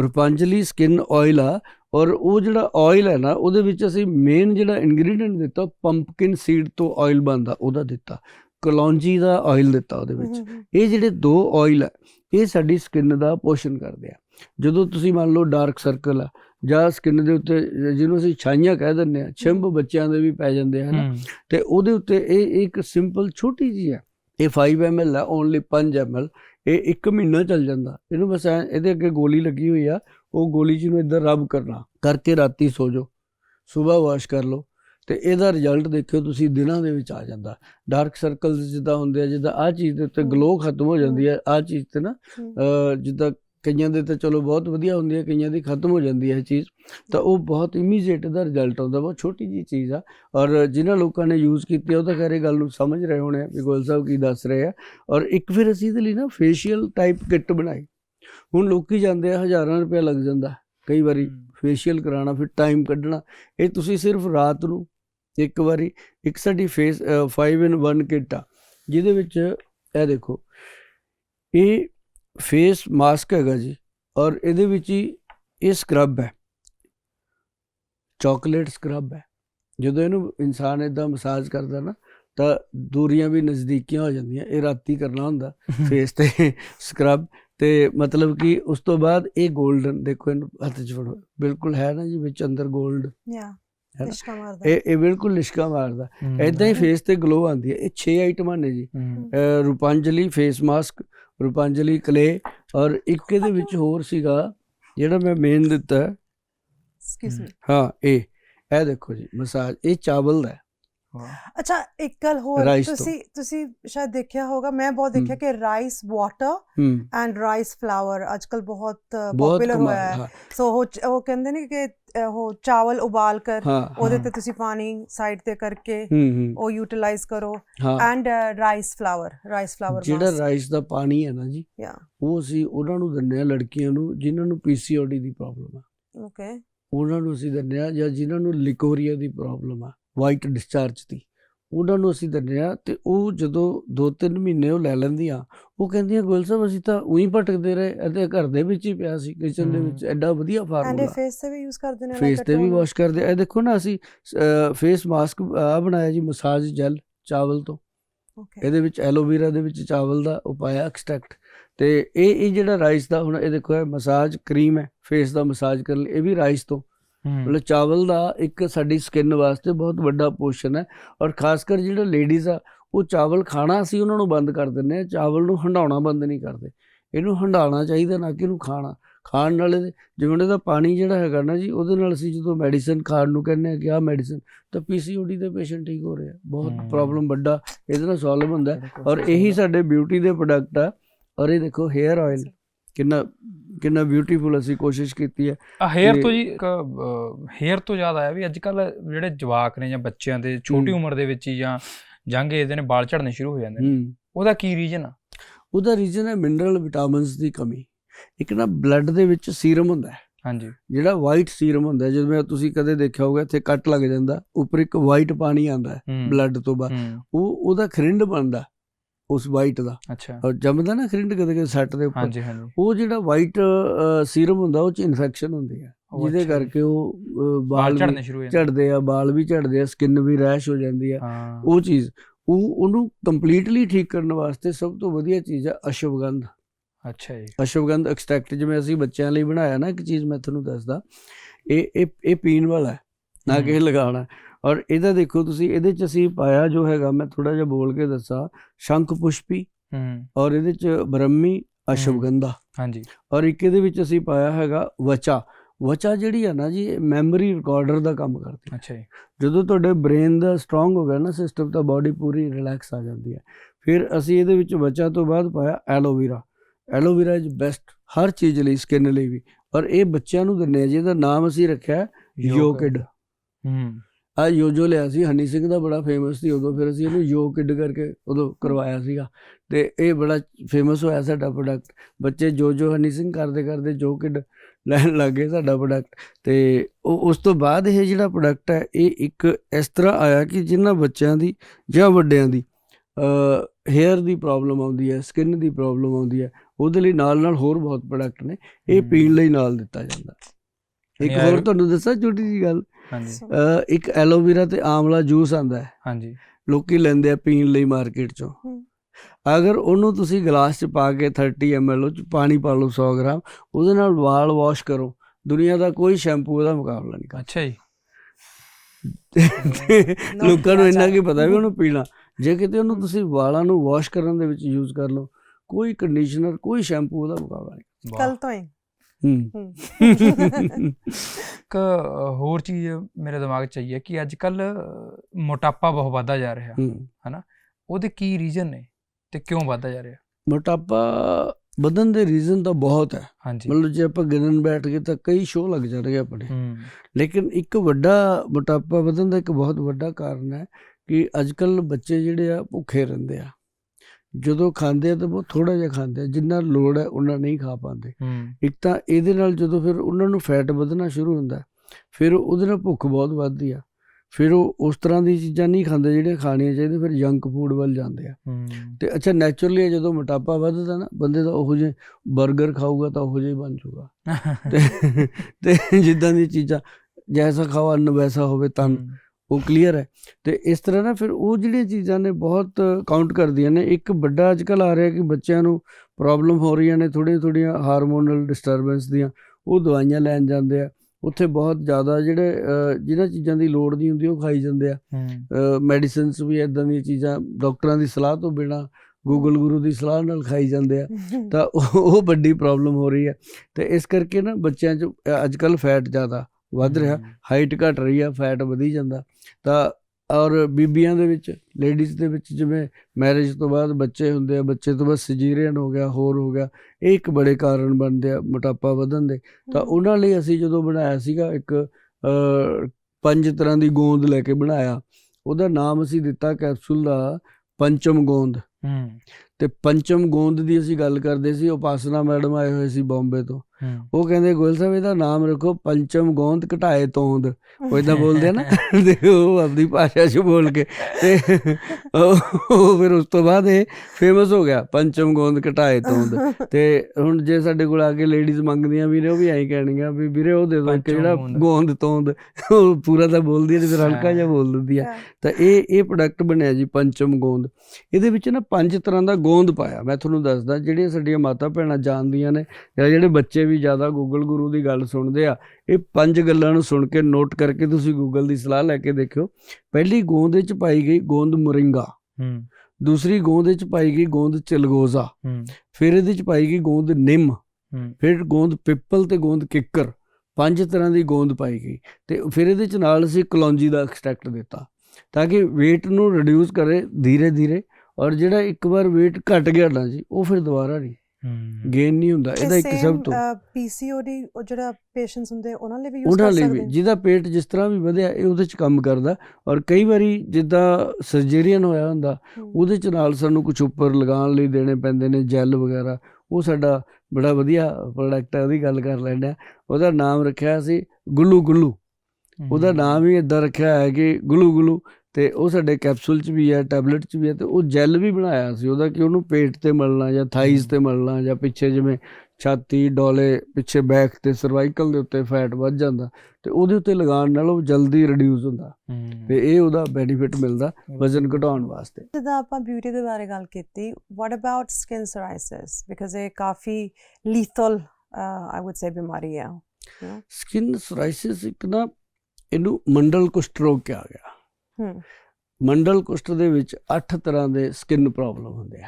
ਰੂਪਾਂਜਲੀ ਸਕਿਨ ਆਇਲ ਆ ਔਰ ਉਹ ਜਿਹੜਾ ਆਇਲ ਹੈ ਨਾ ਉਹਦੇ ਵਿੱਚ ਅਸੀਂ ਮੇਨ ਜਿਹੜਾ ਇੰਗਰੀਡੀਐਂਟ ਦਿੱਤਾ ਪੰਪਕਿਨ ਸੀਡ ਤੋਂ ਆਇਲ ਬਣਦਾ ਉਹਦਾ ਦਿੱਤਾ। ਕਲੌਂਜੀ ਦਾ ਆਇਲ ਦਿੱਤਾ ਉਹਦੇ ਵਿੱਚ। ਇਹ ਜਿਹੜੇ ਦੋ ਆਇਲ ਹੈ ਇਹ ਸਾਡੀ ਸਕਿਨ ਦਾ ਪੋਸ਼ਣ ਕਰਦੇ ਆ। ਜਦੋਂ ਤੁਸੀਂ ਮੰਨ ਲਓ ਡਾਰਕ ਸਰਕਲ ਆ ਜਾਂ ਸਕਿਨ ਦੇ ਉੱਤੇ ਜਿਹਨੂੰ ਅਸੀਂ ਛਾਈਆਂ ਕਹਿ ਦਿੰਦੇ ਆ ਛਿੰਬ ਬੱਚਿਆਂ ਦੇ ਵੀ ਪੈ ਜਾਂਦੇ ਆ ਹਨਾ? ਤੇ ਉਹਦੇ ਉੱਤੇ ਇਹ ਇੱਕ ਸਿੰਪਲ ਛੋਟੀ ਜੀ ਹੈ ਇਹ 5 ml ਹੈ ਓਨਲੀ 5 ml ਇਹ 1 ਮਹੀਨਾ ਚੱਲ ਜਾਂਦਾ। ਇਹਨੂੰ ਬਸ ਇਹਦੇ ਅੱਗੇ ਗੋਲੀ ਲੱਗੀ ਹੋਈ ਆ ਉਹ ਗੋਲੀ ਜੀ ਨੂੰ ਇੱਧਰ ਰਬ ਕਰਨਾ। ਕਰਕੇ ਰਾਤੀ ਸੋ ਜਾਓ। ਸਵੇਰ ਵਾਸ਼ ਕਰ ਲਓ। ਤੇ ਇਹਦਾ ਰਿਜ਼ਲਟ ਦੇਖਿਓ ਤੁਸੀਂ ਦਿਨਾਂ ਦੇ ਵਿੱਚ ਆ ਜਾਂਦਾ। ਡਾਰਕ ਸਰਕਲਸ ਜਿੱਦਾਂ ਹੁੰਦੇ ਆ ਜਿੱਦਾਂ ਆ ਚੀਜ਼ ਦੇ ਉੱਤੇ। ਗਲੋ ਖਤਮ ਹੋ ਜਾਂਦੀ ਹੈ ਆ ਚੀਜ਼ ਤੇ ਨਾ ਜਿੱਦਾਂ ਕਈਆਂ ਦੇ ਤਾਂ ਚਲੋ ਬਹੁਤ ਵਧੀਆ ਹੁੰਦੀ ਹੈ ਕਈਆਂ ਦੀ ਖਤਮ ਹੋ ਜਾਂਦੀ ਹੈ ਇਹ ਚੀਜ਼। ਤਾਂ ਉਹ ਬਹੁਤ ਇਮੀਡੀਏਟ ਦਾ ਰਿਜ਼ਲਟ ਆਉਂਦਾ ਬਹੁਤ ਛੋਟੀ ਜੀ ਚੀਜ਼ ਆ। ਔਰ ਜਿਨ੍ਹਾਂ ਲੋਕਾਂ ਨੇ ਯੂਜ਼ ਕੀਤੀ ਉਹ ਤਾਂ ਖੈਰੇ ਗੱਲ ਨੂੰ ਸਮਝ ਰਹੇ ਹੋਣੇ ਵੀ ਗੋਇਲ ਸਾਹਿਬ ਕੀ ਦੱਸ ਰਹੇ ਆ। ਔਰ ਇੱਕ ਫਿਰ ਅਸੀਂ ਇਹਦੇ ਲਈ ਨਾ ਫੇਸ਼ੀਅਲ ਟਾਈਪ ਕਿੱਟ ਬਣਾਈ। ਹੁਣ ਲੋਕੀ ਜਾਂਦੇ ਆ ਹਜ਼ਾਰਾਂ ਰੁਪਏ ਲੱਗ ਜਾਂਦਾ ਕਈ ਵਾਰੀ ਫੇਸ਼ੀਅਲ ਕਰਾਉਣਾ ਫਿਰ ਟਾਈਮ ਕੱਢਣਾ। ਇਹ ਤੁਸੀਂ ਸਿਰਫ ਰਾਤ ਨੂੰ ਇੱਕ ਵਾਰੀ ਇੱਕ ਸਾਡੀ ਫੇਸ 5 ਇਨ 1 ਕਿੱਟ ਆ ਜਿਹਦੇ ਵਿੱਚ ਇਹ ਦੇਖੋ ਇਹ ਫੇਸ ਮਾਸਕ ਹੈਗਾ ਜੀ ਔਰ ਇਹਦੇ ਵਿੱਚ ਹੀ ਇਹ ਸਕਰਬ ਹੈ। ਚਾਕਲੇਟ ਸਕਰਬ ਹੈ। ਜਦੋਂ ਇਹਨੂੰ ਇਨਸਾਨ ਇਦਾਂ ਮਸਾਜ ਕਰਦਾ ਨਾ ਤਾਂ ਦੂਰੀਆਂ ਵੀ ਨਜ਼ਦੀਕੀਆਂ ਹੋ ਜਾਂਦੀਆਂ ਇਹ ਰਾਤੀ ਕਰਨਾ ਹੁੰਦਾ ਫੇਸ ਤੇ ਸਕਰਬ ਤੇ ਮਤਲਬ ਕਿ ਉਸ ਤੋਂ ਬਾਅਦ ਇਹ 골ਡਨ ਦੇਖੋ ਇਹਨੂੰ ਹੱਥ 'ਚ ਫੜੋ ਬਿਲਕੁਲ ਹੈ ਨਾ ਜੀ ਵਿੱਚ ਅੰਦਰ 골ਡ ਯਾ ਨਾ? ਨਿਸ਼ਕਾ ਮਾਰਦਾ। ਇਹ ਇਹ ਬਿਲਕੁਲ ਲਿਸ਼ਕਾ ਮਾਰਦਾ। ਐਦਾਂ ਹੀ ਫੇਸ ਤੇ ਗਲੋ ਆਉਂਦੀ ਹੈ। ਇਹ 6 ਆਈਟਮਾਂ ਨੇ ਜੀ। ਰੂਪਾਂਜਲੀ ਫੇਸ ਮਾਸਕ ਰੂਪਾਂਜਲੀ ਕਲੇ ਔਰ ਇੱਕ ਇਹਦੇ ਵਿੱਚ ਹੋਰ ਸੀਗਾ ਜਿਹੜਾ ਮੈਂ ਮੇਨ ਦਿੱਤਾ ਹੈ, ਐਕਸਕਿਊਜ਼ ਮੀ ਹਾਂ ਇਹ ਇਹ ਦੇਖੋ ਜੀ ਮਸਾਜ ਇਹ ਚਾਵਲ ਦਾ। ਅੱਛਾ ਇੱਕ ਗੱਲ ਹੋਰ। ਤੁਸੀਂ ਤੁਸੀਂ ਸ਼ਾਇਦ ਦੇਖਿਆ ਹੋਗਾ ਮੈਂ ਬਹੁਤ ਦੇਖਿਆ। ਕਿ rice water and rice flour ਅੱਜਕੱਲ ਬਹੁਤ ਪਪੂਲਰ ਹੋਇਆ ਹੈ। ਸੋ ਉਹ ਕਹਿੰਦੇ ਨੇ ਕਿ ਉਹ ਚਾਵਲ ਉਬਾਲ ਕਰ ਉਹਦੇ। ਤੇ ਤੁਸੀਂ ਪਾਣੀ ਸਾਈਡ ਤੇ ਕਰਕੇ ਉਹ ਯੂਟਿਲਾਈਜ਼ ਕਰੋ and rice flour rice flour ਜਿਹੜਾ ਰਾਈਸ ਦਾ ਪਾਣੀ ਹੈ ਨਾ ਜੀ. ਉਹ ਅਸੀਂ ਉਹਨਾਂ ਨੂੰ ਦਿੰਦੇ ਆ ਲੜਕੀਆਂ ਨੂੰ ਜਿਨ੍ਹਾਂ ਨੂੰ ਪੀਸੀਓਡੀ ਦੀ ਪ੍ਰੋਬਲਮ ਹੈ ਓਕੇ ਉਹਨਾਂ ਨੂੰ ਅਸੀਂ ਦਿੰਦੇ ਆ ਜਾਂ ਜਿਨ੍ਹਾਂ ਨੂੰ ਲਿਕੋਰੀਆ ਦੀ ਪ੍ਰੋਬਲਮ ਆ। ਵਾਈਟ ਡਿਸਚਾਰਜ ਦੀ। ਉਹਨਾਂ ਨੂੰ ਅਸੀਂ ਦਿੰਦੇ ਆ ਤੇ ਉਹ ਜਦੋਂ 2-3 ਮਹੀਨੇ ਉਹ ਲੈ ਲੈਂਦੀਆਂ ਉਹ ਕਹਿੰਦੀਆਂ ਗੋਲ ਸਾਹਿਬ ਅਸੀਂ ਤਾਂ ਉਹੀ ਭਟਕਦੇ ਰਹੇ ਅਤੇ ਘਰ ਦੇ ਵਿੱਚ ਹੀ ਪਿਆ ਸੀ ਕਿਚਨ ਦੇ ਵਿੱਚ। ਐਡਾ ਵਧੀਆ ਐਂਡ ਫਾਰਮੂਲਾ। ਇਹ ਫੇਸ ਤੇ ਵੀ ਯੂਜ਼ ਕਰਦੇ ਨੇ ਫੇਸ ਤੇ ਵੀ ਵਾਸ਼ ਕਰਦੇ। ਇਹ ਦੇਖੋ ਨਾ ਅਸੀਂ ਫੇਸ ਮਾਸਕ ਆ ਬਣਾਇਆ ਜੀ ਮਸਾਜ ਜੈਲ ਚਾਵਲ ਤੋਂ। ਓਕੇ ਇਹਦੇ ਵਿੱਚ ਐਲੋਵੇਰਾ ਦੇ ਵਿੱਚ ਚਾਵਲ ਦਾ ਉਹ ਪਾਇਆ ਐਕਸਟ੍ਰੈਕਟ ਤੇ ਇਹ ਇਹ ਜਿਹੜਾ ਰਾਈਸ ਦਾ ਹੁਣ ਇਹ ਦੇਖੋ ਇਹ ਮਸਾਜ ਕਰੀਮ ਹੈ ਫੇਸ ਦਾ ਮਸਾਜ ਕਰਨ ਲਈ ਇਹ ਵੀ ਰਾਈਸ ਤੋਂ। ਮਤਲਬ ਚਾਵਲ ਦਾ ਇੱਕ ਸਾਡੀ ਸਕਿਨ ਵਾਸਤੇ ਬਹੁਤ ਵੱਡਾ ਪੋਸ਼ਨ ਹੈ ਔਰ ਖਾਸ ਕਰ ਜਿਹੜਾ ਲੇਡੀਜ਼ ਆ ਉਹ ਚਾਵਲ ਖਾਣਾ ਅਸੀਂ ਉਹਨਾਂ ਨੂੰ ਬੰਦ ਕਰ ਦਿੰਦੇ ਆ ਚਾਵਲ ਨੂੰ ਹੰਡਾਉਣਾ ਬੰਦ ਨਹੀਂ ਕਰਦੇ। ਇਹਨੂੰ ਹੰਡਾਉਣਾ ਚਾਹੀਦਾ ਨਾ ਕਿ ਇਹਨੂੰ ਖਾਣਾ। ਖਾਣ ਨਾਲ ਜਿਵੇਂ ਇਹਦਾ ਪਾਣੀ ਜਿਹੜਾ ਹੈਗਾ ਨਾ ਜੀ ਉਹਦੇ ਨਾਲ ਅਸੀਂ ਜਦੋਂ ਮੈਡੀਸਿਨ ਖਾਣ ਨੂੰ ਕਹਿੰਦੇ ਆ ਕਿ ਆਹ ਮੈਡੀਸਿਨ ਤਾਂ ਪੀਸੀਓਡੀ ਦੇ ਪੇਸ਼ੈਂਟ ਠੀਕ ਹੋ ਰਹੇ ਆ। ਬਹੁਤ। ਪ੍ਰੋਬਲਮ ਵੱਡਾ ਇਹਦੇ ਨਾਲ ਸੋਲਵ ਹੁੰਦਾ। ਔਰ ਇਹੀ ਸਾਡੇ ਬਿਊਟੀ ਦੇ ਪ੍ਰੋਡਕਟ ਆ। ਔਰ ਇਹ ਦੇਖੋ 헤ਅਰ ਆਇਲ ਕਿੰਨਾ ਕਿੰਨਾ ਬਿਊਟੀਫੁਲ ਅਸੀਂ ਕੋਸ਼ਿਸ਼ ਕੀਤੀ ਹੈ ਆ ਹੇਅਰ ਤੇ- ਜੀ ਹੇਅਰ ਤੋਂ ਯਾਦ ਆਇਆ ਵੀ ਅੱਜ ਕੱਲ ਜਿਹੜੇ ਜਵਾਕ ਨੇ ਜਾਂ ਬੱਚਿਆਂ ਦੇ ਛੋਟੀ। ਉਮਰ ਦੇ ਵਿੱਚ ਹੀ ਜਾਂ ਜੰਗ ਏਜ ਦੇ ਨੇ ਵਾਲ ਝੜਨੇ ਸ਼ੁਰੂ ਹੋ ਜਾਂਦੇ ਨੇ। ਉਹਦਾ ਕੀ ਰੀਜਨ ਆ? ਉਹਦਾ ਰੀਜ਼ਨ ਹੈ ਮਿਨਰਲ ਵਿਟਾਮਿਨਸ ਦੀ ਕਮੀ। ਇੱਕ ਨਾ ਬਲੱਡ ਦੇ ਵਿੱਚ ਸੀਰਮ ਹੁੰਦਾ ਹੈ। ਹਾਂਜੀ। ਜਿਹੜਾ ਵਾਈਟ ਸੀਰਮ ਹੁੰਦਾ ਜਿਵੇਂ ਤੁਸੀਂ ਕਦੇ ਦੇਖਿਆ ਹੋਗਾ ਇੱਥੇ ਕੱਟ ਲੱਗ ਜਾਂਦਾ ਉੱਪਰ ਇੱਕ ਵਾਈਟ ਪਾਣੀ ਹੂੰ, ਬਲੱਡ ਤੋਂ ਬਾਅਦ। ਉਹ ਉਹਦਾ ਖਰਿੰਡ ਬਣਦਾ ਉਸ ਵਾਈਟ ਦਾ। ਅੱਛਾ। ਔਰ ਜੰਮਦਾ ਨਾ ਖਰਿੰਡ ਕਦੇ ਕਦੇ ਸੱਟ ਦੇ ਉੱਪਰ। ਹਾਂਜੀ ਹਾਂਜੀ। ਉਹ ਜਿਹੜਾ ਵਾਈਟ ਸੀਰਮ ਹੁੰਦਾ ਉਹ ਚ ਇਨਫੈਕਸ਼ਨ ਹੁੰਦੀ ਹੈ ਜਿਹਦੇ। ਕਰਕੇ ਉਹ ਝੜਨੇ ਸ਼ੁਰੂ ਹੋ ਜਾਂਦੇ। ਝੜਦੇ ਆ ਵਾਲ ਵੀ ਝੜਦੇ ਆ ਸਕਿਨ ਵੀ ਰੈਸ਼ ਹੋ ਜਾਂਦੀ ਆ। ਉਹ ਚੀਜ਼ ਉਹ ਉਹਨੂੰ ਕੰਪਲੀਟਲੀ ਠੀਕ ਕਰਨ ਵਾਸਤੇ ਸਭ ਤੋਂ ਵਧੀਆ ਚੀਜ਼ ਹੈ ਅਸ਼ਵਗੰਧ। ਅੱਛਾ ਜੀ। ਅਸ਼ਵਗੰਧ ਐਕਸਟ੍ਰੈਕਟ ਜਿਵੇਂ ਅਸੀਂ ਬੱਚਿਆਂ ਲਈ ਬਣਾਇਆ ਨਾ ਇੱਕ ਚੀਜ਼ ਮੈਂ ਤੁਹਾਨੂੰ ਦੱਸਦਾ। ਇਹ ਇਹ ਇਹ ਪੀਣ ਵਾਲਾ ਨਾ ਕਿ ਲਗਾਉਣਾ। ਔਰ ਇਹਦਾ ਦੇਖੋ ਤੁਸੀਂ ਇਹਦੇ ਚ ਅਸੀਂ ਪਾਇਆ ਜੋ ਹੈਗਾ ਮੈਂ ਥੋੜਾ ਜਿਹਾ ਬੋਲ ਕੇ ਦੱਸਾਂ ਸ਼ੰਖ ਪੁਸ਼ਪੀ ਹੂੰ। ਔਰ ਇਹਦੇ ਚ ਬ੍ਰਹਮੀ ਅਸ਼ਵਗੰਧਾ ਹਾਂਜੀ। ਔਰ ਇੱਕ ਇਹਦੇ ਵਿੱਚ ਅਸੀਂ ਪਾਇਆ ਹੈਗਾ ਵਚਾ। ਵਚਾ ਜਿਹੜੀ ਆ ਨਾ ਜੀ ਮੈਮਰੀ ਰਿਕਾਰਡਰ ਦਾ ਕੰਮ ਕਰਦੀ ਹੈ ਅੱਛਾ ਜੀ। ਜਦੋਂ ਤੁਹਾਡੇ ਬ੍ਰੇਨ ਦਾ ਸਟਰੋਂਗ ਹੋ ਗਿਆ ਨਾ ਸਿਸਟਮ ਤਾਂ ਬਾਡੀ ਪੂਰੀ ਰਿਲੈਕਸ ਆ ਜਾਂਦੀ ਹੈ ਫਿਰ ਅਸੀਂ ਇਹਦੇ ਵਿੱਚ ਵਚਾ ਤੋਂ ਬਾਅਦ ਪਾਇਆ aloe vera aloe vera is best ਹਰ ਚੀਜ਼ ਲਈ ਸਕਿਨ ਲਈ ਵੀ। ਔਰ ਇਹ ਬੱਚਿਆਂ ਨੂੰ ਦਿੰਦੇ ਆ ਜਿਹਦਾ ਨਾਮ ਅਸੀਂ ਰੱਖਿਆ ਯੋਕਿਡ ਹੂੰ। ਆ ਯੋਜੋ ਲਿਆ ਸੀ ਹਨੀ ਸਿੰਘ ਦਾ ਬੜਾ ਫੇਮਸ ਸੀ ਉਦੋਂ ਫਿਰ ਅਸੀਂ ਇਹਨੂੰ ਯੋ ਕਿਡ ਕਰਕੇ ਉਦੋਂ ਕਰਵਾਇਆ ਸੀਗਾ। ਤੇ ਇਹ ਬੜਾ ਫੇਮਸ ਹੋਇਆ ਸਾਡਾ ਪ੍ਰੋਡਕਟ ਬੱਚੇ ਜੋ ਜੋ ਹਨੀ ਸਿੰਘ ਕਰਦੇ ਕਰਦੇ ਜੋ ਕਿਡ ਲੈਣ ਲੱਗੇ ਸਾਡਾ ਪ੍ਰੋਡਕਟ ਤੇ ਉਹ ਉਸ ਤੋਂ ਬਾਅਦ ਇਹ ਜਿਹੜਾ ਪ੍ਰੋਡਕਟ ਹੈ ਇਹ ਇੱਕ ਇਸ ਤਰ੍ਹਾਂ ਆਇਆ ਕਿ ਜਿਨ੍ਹਾਂ ਬੱਚਿਆਂ ਦੀ ਜਾਂ ਵੱਡਿਆਂ ਦੀ ਹੇਅਰ ਦੀ ਪ੍ਰੋਬਲਮ ਆਉਂਦੀ ਹੈ ਸਕਿਨ ਦੀ ਪ੍ਰੋਬਲਮ ਆਉਂਦੀ ਹੈ ਉਹਦੇ ਲਈ ਨਾਲ ਨਾਲ ਹੋਰ ਬਹੁਤ ਪ੍ਰੋਡਕਟ ਨੇ ਇਹ। ਪੀਣ ਲਈ ਨਾਲ ਦਿੱਤਾ ਜਾਂਦਾ। ਇੱਕ ਹੋਰ ਤੁਹਾਨੂੰ ਦੱਸਾਂ ਛੋਟੀ ਜੀ ਗੱਲ। ਹਾਂਜੀ। ਇੱਕ ਐਲੋਵੇਰਾ ਤੇ ਆਮਲਾ ਜੂਸ ਆਂਦਾ ਹੈ। ਹਾਂਜੀ। ਲੋਕੀ ਲੈਂਦੇ ਆ ਪੀਣ ਲਈ ਮਾਰਕੀਟ ਚੋਂ। ਅਗਰ ਉਹਨੂੰ ਤੁਸੀਂ ਗਲਾਸ 'ਚ ਪਾ ਕੇ 30 ml ਉਹ 'ਚ ਪਾਣੀ ਪਾ ਲਓ 100 ਗ੍ਰਾਮ ਉਹਦੇ ਨਾਲ ਵਾਲ ਵਾਸ਼ ਕਰੋ। ਦੁਨੀਆ ਦਾ ਕੋਈ ਸ਼ੈਂਪੂ ਉਹਦਾ ਮੁਕਾਬਲਾ ਨਹੀਂ ਅੱਛਾ ਜੀ। ਲੋਕਾਂ ਨੂੰ ਇੰਨਾ ਕੀ ਪਤਾ ਵੀ ਉਹਨੂੰ ਪੀਣਾ। ਜੇ ਕਿਤੇ ਉਹਨੂੰ ਤੁਸੀਂ ਵਾਲਾਂ ਨੂੰ ਵਾਸ਼ ਕਰਨ ਦੇ ਵਿੱਚ ਯੂਜ਼ ਕਰ ਲਓ ਕੋਈ ਕੰਡੀਸ਼ਨਰ ਕੋਈ ਸ਼ੈਂਪੂ ਉਹਦਾ ਮੁਕਾਬਲਾ ਨਹੀਂ। ਕੱਲ ਤੋਂ ਹੀ। ਹੂੰ। ਇੱਕ ਹੋਰ ਚੀਜ਼ ਮੇਰੇ ਦਿਮਾਗ 'ਚ ਆਈ ਹੈ ਕਿ ਅੱਜ ਕੱਲ ਮੋਟਾਪਾ ਬਹੁਤ ਵੱਧਦਾ ਜਾ ਰਿਹਾ ਹੂੰ। ਉਹਦੇ ਕੀ ਰੀਜ਼ਨ ਨੇ ਤੇ ਕਿਉਂ ਵੱਧਦਾ ਜਾ ਰਿਹਾ? ਮੋਟਾਪਾ ਵਧਣ ਦੇ ਰੀਜ਼ਨ ਤਾਂ ਬਹੁਤ ਹੈ। ਮਤਲਬ ਜੇ ਆਪਾਂ ਗਿਣਨ ਬੈਠ ਗਏ ਤਾਂ ਕਈ ਸ਼ੋਅ ਲੱਗ ਜਾਣਗੇ ਆਪਣੇ। ਲੇਕਿਨ ਇੱਕ ਵੱਡਾ ਮੋਟਾਪਾ ਵਧਣ ਦਾ ਇੱਕ ਬਹੁਤ ਵੱਡਾ ਕਾਰਨ ਹੈ ਕਿ ਅੱਜ ਕੱਲ ਬੱਚੇ ਜਿਹੜੇ ਆ ਭੁੱਖੇ ਰਹਿੰਦੇ ਆ। ਜਦੋਂ ਖਾਂਦੇ ਆ ਤਾਂ ਬਹੁਤ ਥੋੜਾ ਜਿਹਾ ਖਾਂਦੇ ਆ ਜਿੰਨਾ ਲੋੜ ਹੈ ਉਹਨਾਂ ਨਹੀਂ ਖਾ ਪਾਉਂਦੇ ਇੱਕ ਤਾਂ ਇਹਦੇ ਨਾਲ ਜਦੋਂ ਫਿਰ ਉਹਨਾਂ ਨੂੰ ਫੈਟ ਵਧਣਾ ਸ਼ੁਰੂ ਹੁੰਦਾ ਫਿਰ ਉਹਦੇ ਨਾਲ ਭੁੱਖ ਬਹੁਤ ਵੱਧਦੀ ਆ। ਫਿਰ ਉਹ ਉਸ ਤਰ੍ਹਾਂ ਦੀ ਚੀਜ਼ਾਂ ਨਹੀਂ ਖਾਂਦੇ ਜਿਹੜੀਆਂ ਖਾਣੀਆਂ ਚਾਹੀਦੀਆਂ ਫਿਰ ਜੰਕ ਫੂਡ ਵੱਲ ਜਾਂਦੇ ਆ। ਤੇ ਅੱਛਾ ਨੈਚੁਰਲੀ ਜਦੋਂ ਮੋਟਾਪਾ ਵੱਧਦਾ ਨਾ ਬੰਦੇ ਦਾ ਉਹੋ ਜਿਹੇ 버ਗਰ ਖਾਊਗਾ ਤਾਂ ਉਹੋ ਜਿਹਾ ਹੀ ਬਣ ਜਾਊਗਾ। ਤੇ ਜਿੱਦਾਂ ਦੀ ਚੀਜ਼ਾਂ ਜੈਸਾ ਖਾਓ ਅੰਨ ਵੈਸਾ ਹੋਵੇ ਤਨ ਉਹ ਕਲੀਅਰ ਹੈ। ਤੇ ਇਸ ਤਰ੍ਹਾਂ ਨਾ ਫਿਰ ਉਹ ਜਿਹੜੀਆਂ ਚੀਜ਼ਾਂ ਨੇ ਬਹੁਤ ਕਾਊਂਟ ਕਰਦੀਆਂ ਨੇ। ਇੱਕ ਵੱਡਾ ਅੱਜਕੱਲ ਆ ਰਿਹਾ ਕਿ ਬੱਚਿਆਂ ਨੂੰ ਪ੍ਰੋਬਲਮ ਹੋ ਰਹੀਆਂ ਨੇ ਥੋੜ੍ਹੀਆਂ ਥੋੜ੍ਹੀਆਂ ਹਾਰਮੋਨਲ ਡਿਸਟਰਬੈਂਸ ਦੀਆਂ ਉਹ ਦਵਾਈਆਂ ਲੈਣ ਜਾਂਦੇ ਆ। ਉੱਥੇ ਬਹੁਤ ਜ਼ਿਆਦਾ ਜਿਹੜੇ ਜਿਨ੍ਹਾਂ ਚੀਜ਼ਾਂ ਦੀ ਲੋੜ ਨਹੀਂ ਹੁੰਦੀ ਉਹ ਖਾਈ ਜਾਂਦੇ ਆ। ਮੈਡੀਸਿਨਸ ਵੀ ਇਦਾਂ ਦੀਆਂ ਚੀਜ਼ਾਂ ਡਾਕਟਰਾਂ ਦੀ ਸਲਾਹ ਤੋਂ ਬਿਨਾ ਗੂਗਲ ਗੁਰੂ ਦੀ ਸਲਾਹ ਨਾਲ ਖਾਈ ਜਾਂਦੇ ਆ। ਤਾਂ ਉਹ ਉਹ ਵੱਡੀ ਪ੍ਰੋਬਲਮ ਹੋ ਰਹੀ ਹੈ। ਤੇ ਇਸ ਕਰਕੇ ਨਾ ਬੱਚਿਆਂ 'ਚ ਅੱਜ ਕੱਲ ਫੈਟ ਜ਼ਿਆਦਾ। ਵੱਧ ਰਿਹਾ ਹਾਈਟ ਘਟ ਰਹੀ ਆ ਫੈਟ ਵਧੀ ਜਾਂਦਾ। ਤਾਂ ਔਰ ਬੀਬੀਆਂ ਦੇ ਵਿੱਚ ਲੇਡੀਜ਼ ਦੇ ਵਿੱਚ ਜਿਵੇਂ ਮੈਰਿਜ ਤੋਂ ਬਾਅਦ ਬੱਚੇ ਹੁੰਦੇ ਆ ਬੱਚੇ ਤੋਂ ਬਾਅਦ ਸਿਜੀਰੀਅਨ ਹੋ ਗਿਆ ਹੋਰ ਹੋ ਗਿਆ ਇਹ ਇੱਕ ਬੜੇ ਕਾਰਨ ਬਣਦੇ ਆ ਮੋਟਾਪਾ ਵਧਣ ਦੇ। ਤਾਂ ਉਹਨਾਂ ਲਈ ਅਸੀਂ ਜਦੋਂ ਬਣਾਇਆ ਸੀਗਾ ਇੱਕ ਪੰਜ ਤਰ੍ਹਾਂ ਦੀ ਗੋਂਦ ਲੈ ਕੇ ਬਣਾਇਆ ਉਹਦਾ ਨਾਮ ਅਸੀਂ ਦਿੱਤਾ ਕੈਪਸੂਲ ਦਾ ਪੰਚਮ ਗੋਂਦ। ਹੂੰ। ਤੇ ਪੰਚਮ ਗੋਂਦ ਦੀ ਅਸੀਂ ਗੱਲ ਕਰਦੇ ਸੀ ਉਪਾਸਨਾ ਮੈਡਮ ਆਏ ਹੋਏ ਸੀ ਬੰਬੇ ਤੋਂ। ਉਹ ਕਹਿੰਦੇ ਗੋਇਲ ਸਾਹਿਬ ਇਹਦਾ ਨਾਮ ਰੱਖੋ ਪੰਚਮ ਗੋਂਦ ਘਟਾਏ ਤੋਂਦ। ਉਹ ਇਦਾਂ ਬੋਲਦੇ ਆ ਨਾ ਤੇ ਉਹ ਆਪਣੀ ਭਾਸ਼ਾ 'ਚ ਬੋਲ ਕੇ ਤੇ ਉਹ ਫਿਰ ਉਸ ਤੋਂ ਬਾਅਦ ਇਹ ਫੇਮਸ ਹੋ ਗਿਆ ਪੰਚਮ ਗੋਂਦ ਘਟਾਏ ਤੋਂਦ। ਤੇ ਹੁਣ ਜੇ ਸਾਡੇ ਕੋਲ ਆ ਕੇ ਲੇਡੀਜ਼ ਮੰਗਦੀਆਂ ਵੀ ਨੇ ਉਹ ਵੀ ਐਂ ਕਹਿਣਗੀਆਂ ਵੀ ਵੀਰੇ ਉਹ ਦੇ ਪੰਚਮ ਜਿਹੜਾ ਗੋਂਦ। ਤੋਂਦ ਉਹ ਪੂਰਾ ਤਾਂ ਬੋਲਦੀ ਨਹੀਂ ਫਿਰ ਹਲਕਾ ਜਿਹਾ ਬੋਲ ਦਿੰਦੀ ਆ। ਤਾਂ ਇਹ ਇਹ ਪ੍ਰੋਡਕਟ ਬਣਿਆ ਜੀ ਪੰਚਮ ਗੋਂਦ। ਇਹਦੇ ਵਿੱਚ ਨਾ ਪੰਜ ਤਰ੍ਹਾਂ ਦਾ ਗੋਂਦ ਪਾਇਆ। ਮੈਂ ਤੁਹਾਨੂੰ ਦੱਸਦਾ ਜਿਹੜੀਆਂ ਸਾਡੀਆਂ ਮਾਤਾ ਭੈਣਾਂ ਜਾਣਦੀਆਂ ਨੇ ਜਾਂ ਜਿਹੜੇ ਬੱਚੇ ਵੀ ਜ਼ਿਆਦਾ ਗੂਗਲ ਗੁਰੂ ਦੀ ਗੱਲ ਸੁਣਦੇ ਆ। ਇਹ ਪੰਜ ਗੱਲਾਂ ਨੂੰ ਸੁਣ ਕੇ ਨੋਟ ਕਰਕੇ ਤੁਸੀਂ ਗੂਗਲ ਦੀ ਸਲਾਹ ਲੈ ਕੇ ਦੇਖਿਓ। ਪਹਿਲੀ ਗੋਂਦ ਵਿੱਚ ਪਾਈ ਗਈ ਗੋਂਦ ਮੁਰਿੰਗਾ। ਹੂੰ। ਦੂਸਰੀ ਗੋਂਦ ਵਿੱਚ ਪਾਈ ਗਈ ਗੋਂਦ ਚਲਗੋਜ਼ਾ। ਹੂੰ। ਫਿਰ ਇਹਦੇ ਵਿੱਚ ਪਾਈ ਗਈ ਗੋਂਦ ਨਿੰਮ। ਹੂੰ। ਫਿਰ ਗੋਂਦ ਪਿੱਪਲ ਤੇ ਗੋਂਦ ਕਿੱਕਰ। ਪੰਜ ਤਰ੍ਹਾਂ ਦੀ ਗੋਂਦ ਪਾਈ ਗਈ। ਤੇ ਫਿਰ ਇਹਦੇ ਚ ਨਾਲ ਅਸੀਂ ਕਲੌਂਜੀ ਦਾ ਐਕਸਟ੍ਰੈਕਟ ਦਿੱਤਾ। ਤਾਂ ਕਿ weight ਨੂੰ ਰਿਡਿਊਸ ਕਰੇ ਧੀਰੇ ਧੀਰੇ ਔਰ ਜਿਹੜਾ ਇੱਕ ਵਾਰ weight ਘਟ ਗਿਆ ਨਾ ਜੀ ਉਹ ਫਿਰ ਦੁਬਾਰਾ ਨਹੀਂ। ਗੇਨ ਨਹੀਂ ਹੁੰਦਾ ਇਹਦਾ ਇੱਕ ਸਭ ਤੋਂ ਪੀਸੀਓਡੀ ਉਹ ਜਿਹੜਾ ਪੇਸ਼ੈਂਟਸ ਹੁੰਦੇ ਉਹਨਾਂ ਲਈ ਵੀ ਯੂਜ਼ ਉਹਨਾਂ ਕਰ ਲਈ ਸਕਦੇ ਵੀ ਆ? ਜਿਹਦਾ ਪੇਟ ਜਿਸ ਤਰ੍ਹਾਂ ਵੀ ਵਧਿਆ ਇਹ ਉਹਦੇ ਚ ਕੰਮ ਕਰਦਾ। ਔਰ ਕਈ ਵਾਰੀ ਜਿੱਦਾਂ ਸਰਜਰੀਅਨ ਹੋਇਆ ਹੁੰਦਾ ਉਹਦੇ ਚ ਨਾਲ ਸਾਨੂੰ ਕੁਝ ਉੱਪਰ ਲਗਾਉਣ ਲਈ ਦੇਣੇ ਪੈਂਦੇ ਨੇ ਜੈਲ ਵਗੈਰਾ। ਉਹ ਸਾਡਾ ਬੜਾ ਵਧੀਆ ਪ੍ਰੋਡਕਟ ਹੈ ਉਹਦੀ ਗੱਲ ਕਰ ਲੈਂਦੇ ਆ ਉਹਦਾ ਨਾਮ ਰੱਖਿਆ ਸੀ ਗੁੱਲੂ ਗੁੱਲੂ ਉਹਦਾ ਨਾਮ ਹੀ ਇਦਾਂ ਰੱਖਿਆ ਹੈ ਕਿ ਗੁਲੂ ਗੁਲੂ ਤੇ ਉਹ ਸਾਡੇ ਕੈਪਸੂਲ ਚ ਵੀ ਹੈ ਟੈਬਲੇਟ ਚ ਵੀ ਹੈ ਤੇ ਉਹ ਜੈਲ ਵੀ ਬਣਾਇਆ ਸੀ। ਉਹਦਾ ਕਿ ਉਹਨੂੰ ਪੇਟ ਤੇ ਮਲਣਾ ਜਾਂ ਥਾਈਜ਼ ਤੇ ਮਲਣਾ ਜਾਂ ਪਿੱਛੇ ਜਿਵੇਂ ਛਾਤੀ ਡੋਲੇ ਪਿੱਛੇ ਬੈਕ ਤੇ ਸਰਵਾਈਕਲ ਦੇ ਉੱਤੇ ਫੈਟ ਵੱਧ ਜਾਂਦਾ ਤੇ ਉਹਦੇ ਉੱਤੇ ਲਗਾਉਣ ਨਾਲ ਉਹ ਜਲਦੀ ਰਿਡਿਊਸ ਹੁੰਦਾ ਤੇ ਇਹ ਉਹਦਾ ਬੈਨੀਫਿਟ ਮਿਲਦਾ ਵਜ਼ਨ ਘਟਾਉਣ ਵਾਸਤੇ। ਜਿੱਦਾਂ ਆਪਾਂ ਬਿਊਟੀ ਦੇ ਬਾਰੇ ਗੱਲ ਕੀਤੀ what about skin psoriasis because ਇਹ ਕਾਫੀ ਲੀਥਲ ਆਈ ਊਡ ਸੇ ਬਿਮਾਰੀ ਹੈ ਸਕਿਨ ਸੋਰਾਇਸਿਸ ਇੱਕ ਨਾ ਇਹਨੂੰ ਮੰਡਲ ਕੁਸ਼ਟ ਰੋਗ ਕਿਹਾ ਗਿਆ। ਹੂੰ। ਮੰਡਲ ਕੁਸ਼ਟ ਦੇ ਵਿੱਚ 8 ਤਰ੍ਹਾਂ ਦੇ ਸਕਿਨ ਪ੍ਰੋਬਲਮ ਹੁੰਦੇ ਆ।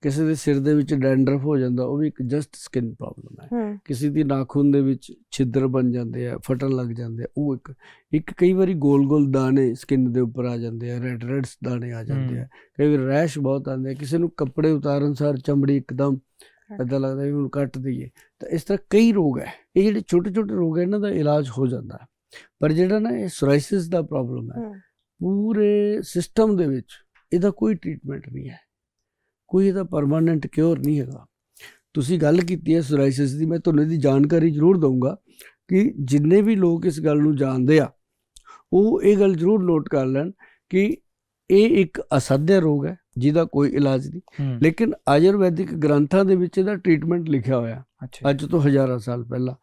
ਕਿਸੇ ਦੇ ਸਿਰ ਦੇ ਵਿੱਚ ਡੈਂਡਰਫ ਹੋ ਜਾਂਦਾ ਉਹ ਵੀ ਇੱਕ ਜਸਟ ਸਕਿਨ ਪ੍ਰੋਬਲਮ ਹੈ। ਕਿਸੇ ਦੀ ਨਾਖੂਨ ਦੇ ਵਿੱਚ ਛਿੱਦਰ ਬਣ ਜਾਂਦੇ ਆ ਫਟਣ ਲੱਗ ਜਾਂਦੇ ਆ ਉਹ ਇੱਕ ਇੱਕ ਕਈ ਵਾਰੀ ਗੋਲ-ਗੋਲ ਦਾਣੇ ਸਕਿਨ ਦੇ ਉੱਪਰ ਆ ਜਾਂਦੇ ਆ ਰੈਡ ਰੈਡਸ ਦਾਣੇ ਆ ਜਾਂਦੇ ਆ। ਕਈ ਵਾਰ ਰੈਸ਼ ਬਹੁਤ ਆਉਂਦੇ ਆ ਕਿਸੇ ਨੂੰ ਕੱਪੜੇ ਉਤਾਰਨ ਸਾਰ ਚਮੜੀ ਇੱਕਦਮ ਏਦਾਂ ਲੱਗਦਾ ਵੀ ਹੁਣ ਕੱਟ ਦਈਏ। ਤਾਂ ਇਸ ਤਰ੍ਹਾਂ ਕਈ ਰੋਗ ਹੈ ਇਹ ਜਿਹੜੇ ਛੋਟੇ-ਛੋਟੇ ਰੋਗ ਹੈ ਇਹਨਾਂ ਦਾ ਇਲਾਜ ਹੋ ਜਾਂਦਾ। ਪਰ ਜਿਹੜਾ ਨਾ ਇਹ ਸੋਰਾਇਸਿਸ ਦਾ ਪ੍ਰੋਬਲਮ ਹੂੰ। ਪੂਰੇ ਸਿਸਟਮ ਦੇ ਵਿੱਚ ਇਹਦਾ ਕੋਈ ਟ੍ਰੀਟਮੈਂਟ ਨਹੀਂ ਹੈ। ਕੋਈ ਇਹਦਾ ਪਰਮਾਨੈਂਟ ਕਿਉਰ ਨਹੀਂ ਹੈਗਾ। ਤੁਸੀਂ ਗੱਲ ਕੀਤੀ ਹੈ ਸੋਰਾਇਸਿਸ ਦੀ, ਮੈਂ ਤੁਹਾਨੂੰ ਇਹਦੀ ਜਾਣਕਾਰੀ ਜ਼ਰੂਰ ਦਊਂਗਾ ਕਿ ਜਿੰਨੇ ਵੀ ਲੋਕ ਇਸ ਗੱਲ ਨੂੰ ਜਾਣਦੇ ਆ, ਉਹ ਇਹ ਗੱਲ ਜ਼ਰੂਰ ਨੋਟ ਕਰ ਲੈਣ ਕਿ ਇਹ ਇੱਕ ਅਸਾਧਿਆ ਰੋਗ ਹੈ। ਜਿਹਦਾ ਕੋਈ ਇਲਾਜ ਨਹੀਂ। ਲੇਕਿਨ ਆਯੁਰਵੈਦਿਕ ਗ੍ਰੰਥਾਂ ਦੇ ਵਿੱਚ ਇਹਦਾ ਟ੍ਰੀਟਮੈਂਟ ਲਿਖਿਆ ਹੋਇਆ। ਅੱਜ ਤੋਂ ਹਜ਼ਾਰਾਂ ਸਾਲ ਪਹਿਲਾਂ।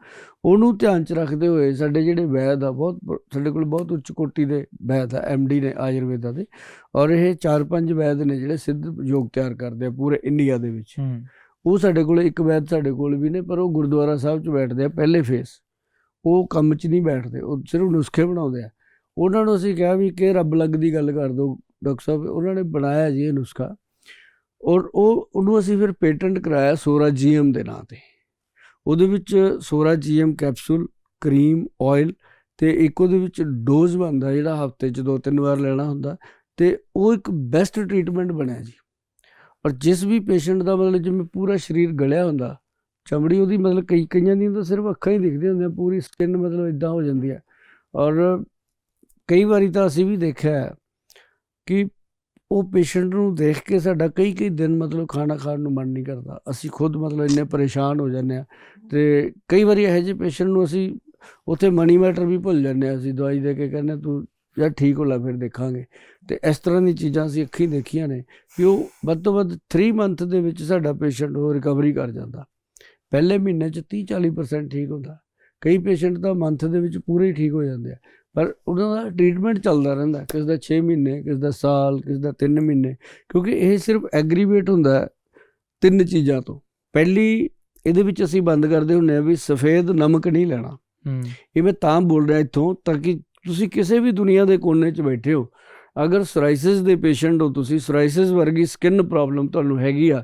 ਉਹਨੂੰ ਧਿਆਨ 'ਚ ਰੱਖਦੇ ਹੋਏ ਸਾਡੇ ਜਿਹੜੇ ਵੈਦ ਆ ਬਹੁਤ ਸਾਡੇ ਕੋਲ ਬਹੁਤ ਉੱਚ ਕੋਟੀ ਦੇ ਵੈਦ ਆ ਐਮਡੀ ਨੇ ਆਯੁਰਵੇਦਾ ਦੇ। ਔਰ ਇਹ ਚਾਰ ਪੰਜ ਵੈਦ ਨੇ ਜਿਹੜੇ ਸਿੱਧ ਯੋਗ ਤਿਆਰ ਕਰਦੇ ਆ ਪੂਰੇ ਇੰਡੀਆ ਦੇ ਵਿੱਚ। ਉਹ ਸਾਡੇ ਕੋਲ ਇੱਕ ਵੈਦ ਸਾਡੇ ਕੋਲ ਵੀ ਨੇ ਪਰ ਉਹ ਗੁਰਦੁਆਰਾ ਸਾਹਿਬ 'ਚ ਬੈਠਦੇ ਆ ਪਹਿਲੇ ਫੇਸ। ਉਹ ਕੰਮ 'ਚ ਨਹੀਂ ਬੈਠਦੇ ਉਹ ਸਿਰਫ ਨੁਸਖੇ ਬਣਾਉਂਦੇ ਆ। ਉਹਨਾਂ ਨੂੰ ਅਸੀਂ ਕਿਹਾ ਵੀ ਕਿ ਰੱਬ ਲੱਗ ਦੀ ਗੱਲ ਕਰ ਦਿਓ ਡਾਕਟਰ ਸਾਹਿਬ, ਉਹਨਾਂ ਨੇ ਬਣਾਇਆ ਜੀ ਇਹ ਨੁਸਖਾ। ਔਰ ਉਹ, ਉਹਨੂੰ ਅਸੀਂ ਫਿਰ ਪੇਟੈਂਟ ਕਰਾਇਆ ਸੋਰਾ ਜੀਐਮ ਦੇ ਨਾਂ ਤੇ। ਉਹਦੇ ਵਿੱਚ ਸੋਰਾ ਜੀਐਮ ਕੈਪਸੂਲ, ਕਰੀਮ ਆਇਲ ਤੇ ਇੱਕ ਉਹਦੇ ਵਿੱਚ ਡੋਜ਼ ਬਣਦਾ ਜਿਹੜਾ ਹਫ਼ਤੇ 'ਚ ਦੋ ਤਿੰਨ ਵਾਰ ਲੈਣਾ ਹੁੰਦਾ ਤੇ ਉਹ ਇੱਕ ਬੈਸਟ ਟ੍ਰੀਟਮੈਂਟ ਬਣਿਆ ਜੀ। ਔਰ ਜਿਸ ਵੀ ਪੇਸ਼ੈਂਟ ਦਾ ਮਤਲਬ ਜਿਵੇਂ ਪੂਰਾ ਸਰੀਰ ਗਲਿਆ ਹੁੰਦਾ, ਚਮੜੀ ਉਹਦੀ ਮਤਲਬ ਕਈ ਕਈਆਂ ਦੀ ਤਾਂ ਸਿਰਫ ਅੱਖਾਂ ਹੀ ਦਿਖਦੀਆਂ ਹੁੰਦੀਆਂ, ਪੂਰੀ ਸਕਿਨ ਮਤਲਬ ਇਦਾਂ ਹੋ ਜਾਂਦੀ ਹੈ। ਔਰ ਕਈ ਵਾਰੀ ਤਾਂ ਅਸੀਂ ਵੀ ਦੇਖਿਆ ਕਿ ਉਹ ਪੇਸ਼ੈਂਟ ਨੂੰ ਦੇਖ ਕੇ ਸਾਡਾ ਕਈ ਕਈ ਦਿਨ ਮਤਲਬ ਖਾਣਾ ਖਾਣ ਨੂੰ ਮਨ ਨਹੀਂ ਕਰਦਾ। ਅਸੀਂ ਖੁਦ ਮਤਲਬ ਇੰਨੇ ਪਰੇਸ਼ਾਨ ਹੋ ਜਾਂਦੇ ਆ ਤੇ ਕਈ ਵਾਰੀ ਇਹੋ ਜਿਹੇ ਪੇਸ਼ੈਂਟ ਨੂੰ ਅਸੀਂ ਉੱਥੇ ਮਨੀ ਮੈਟਰ ਵੀ ਭੁੱਲ ਜਾਂਦੇ ਆ ਅਸੀਂ ਦਵਾਈ ਦੇ ਕੇ ਕਹਿੰਦੇ ਤੂੰ ਯਾਰ ਠੀਕ ਹੋ ਲੈ, ਫਿਰ ਦੇਖਾਂਗੇ। ਤੇ ਇਸ ਤਰ੍ਹਾਂ ਦੀ ਚੀਜ਼ਾਂ ਅਸੀਂ ਅੱਖੀਂ ਦੇਖੀਆਂ ਨੇ ਕਿ ਉਹ ਵੱਧ ਤੋਂ ਵੱਧ 3 ਮੰਥ ਦੇ ਵਿੱਚ ਸਾਡਾ ਪੇਸ਼ੈਂਟ ਉਹ ਰਿਕਵਰੀ ਕਰ ਜਾਂਦਾ। ਪਹਿਲੇ ਮਹੀਨੇ 'ਚ 30 40% ਠੀਕ ਹੁੰਦਾ। ਕਈ ਪੇਸ਼ੈਂਟ ਤਾਂ ਮੰਥ ਦੇ ਵਿੱਚ ਪੂਰੇ ਹੀ ਠੀਕ ਹੋ ਜਾਂਦੇ ਆ। ਪਰ ਉਹਨਾਂ ਦਾ ਟ੍ਰੀਟਮੈਂਟ ਚੱਲਦਾ ਰਹਿੰਦਾ ਕਿਸੇ ਦਾ 6 ਮਹੀਨੇ ਕਿਸੇ ਦਾ ਸਾਲ ਕਿਸੇ ਦਾ 3 ਮਹੀਨੇ ਕਿਉਂਕਿ ਇਹ ਸਿਰਫ ਐਗਰੀਵੇਟ ਹੁੰਦਾ ਤਿੰਨ ਚੀਜ਼ਾਂ ਤੋਂ। ਪਹਿਲੀ ਇਹਦੇ ਵਿੱਚ ਅਸੀਂ ਬੰਦ ਕਰਦੇ ਹੁੰਦੇ ਆ ਵੀ ਸਫੇਦ ਨਮਕ ਨਹੀਂ ਲੈਣਾ। ਹੂੰ। ਇਹ ਮੈਂ ਤਾਂ ਬੋਲ ਰਿਹਾ ਇੱਥੋਂ ਤਾਂ ਕਿ ਤੁਸੀਂ ਕਿਸੇ ਵੀ ਦੁਨੀਆ ਦੇ ਕੋਨੇ 'ਚ ਬੈਠੇ ਹੋ ਅਗਰ ਸੋਰਾਇਸਿਸ ਦੇ ਪੇਸ਼ੈਂਟ ਹੋ ਤੁਸੀਂ ਸੋਰਾਇਸਿਸ ਵਰਗੀ ਸਕਿਨ ਪ੍ਰੋਬਲਮ ਤੁਹਾਨੂੰ ਹੈਗੀ ਆ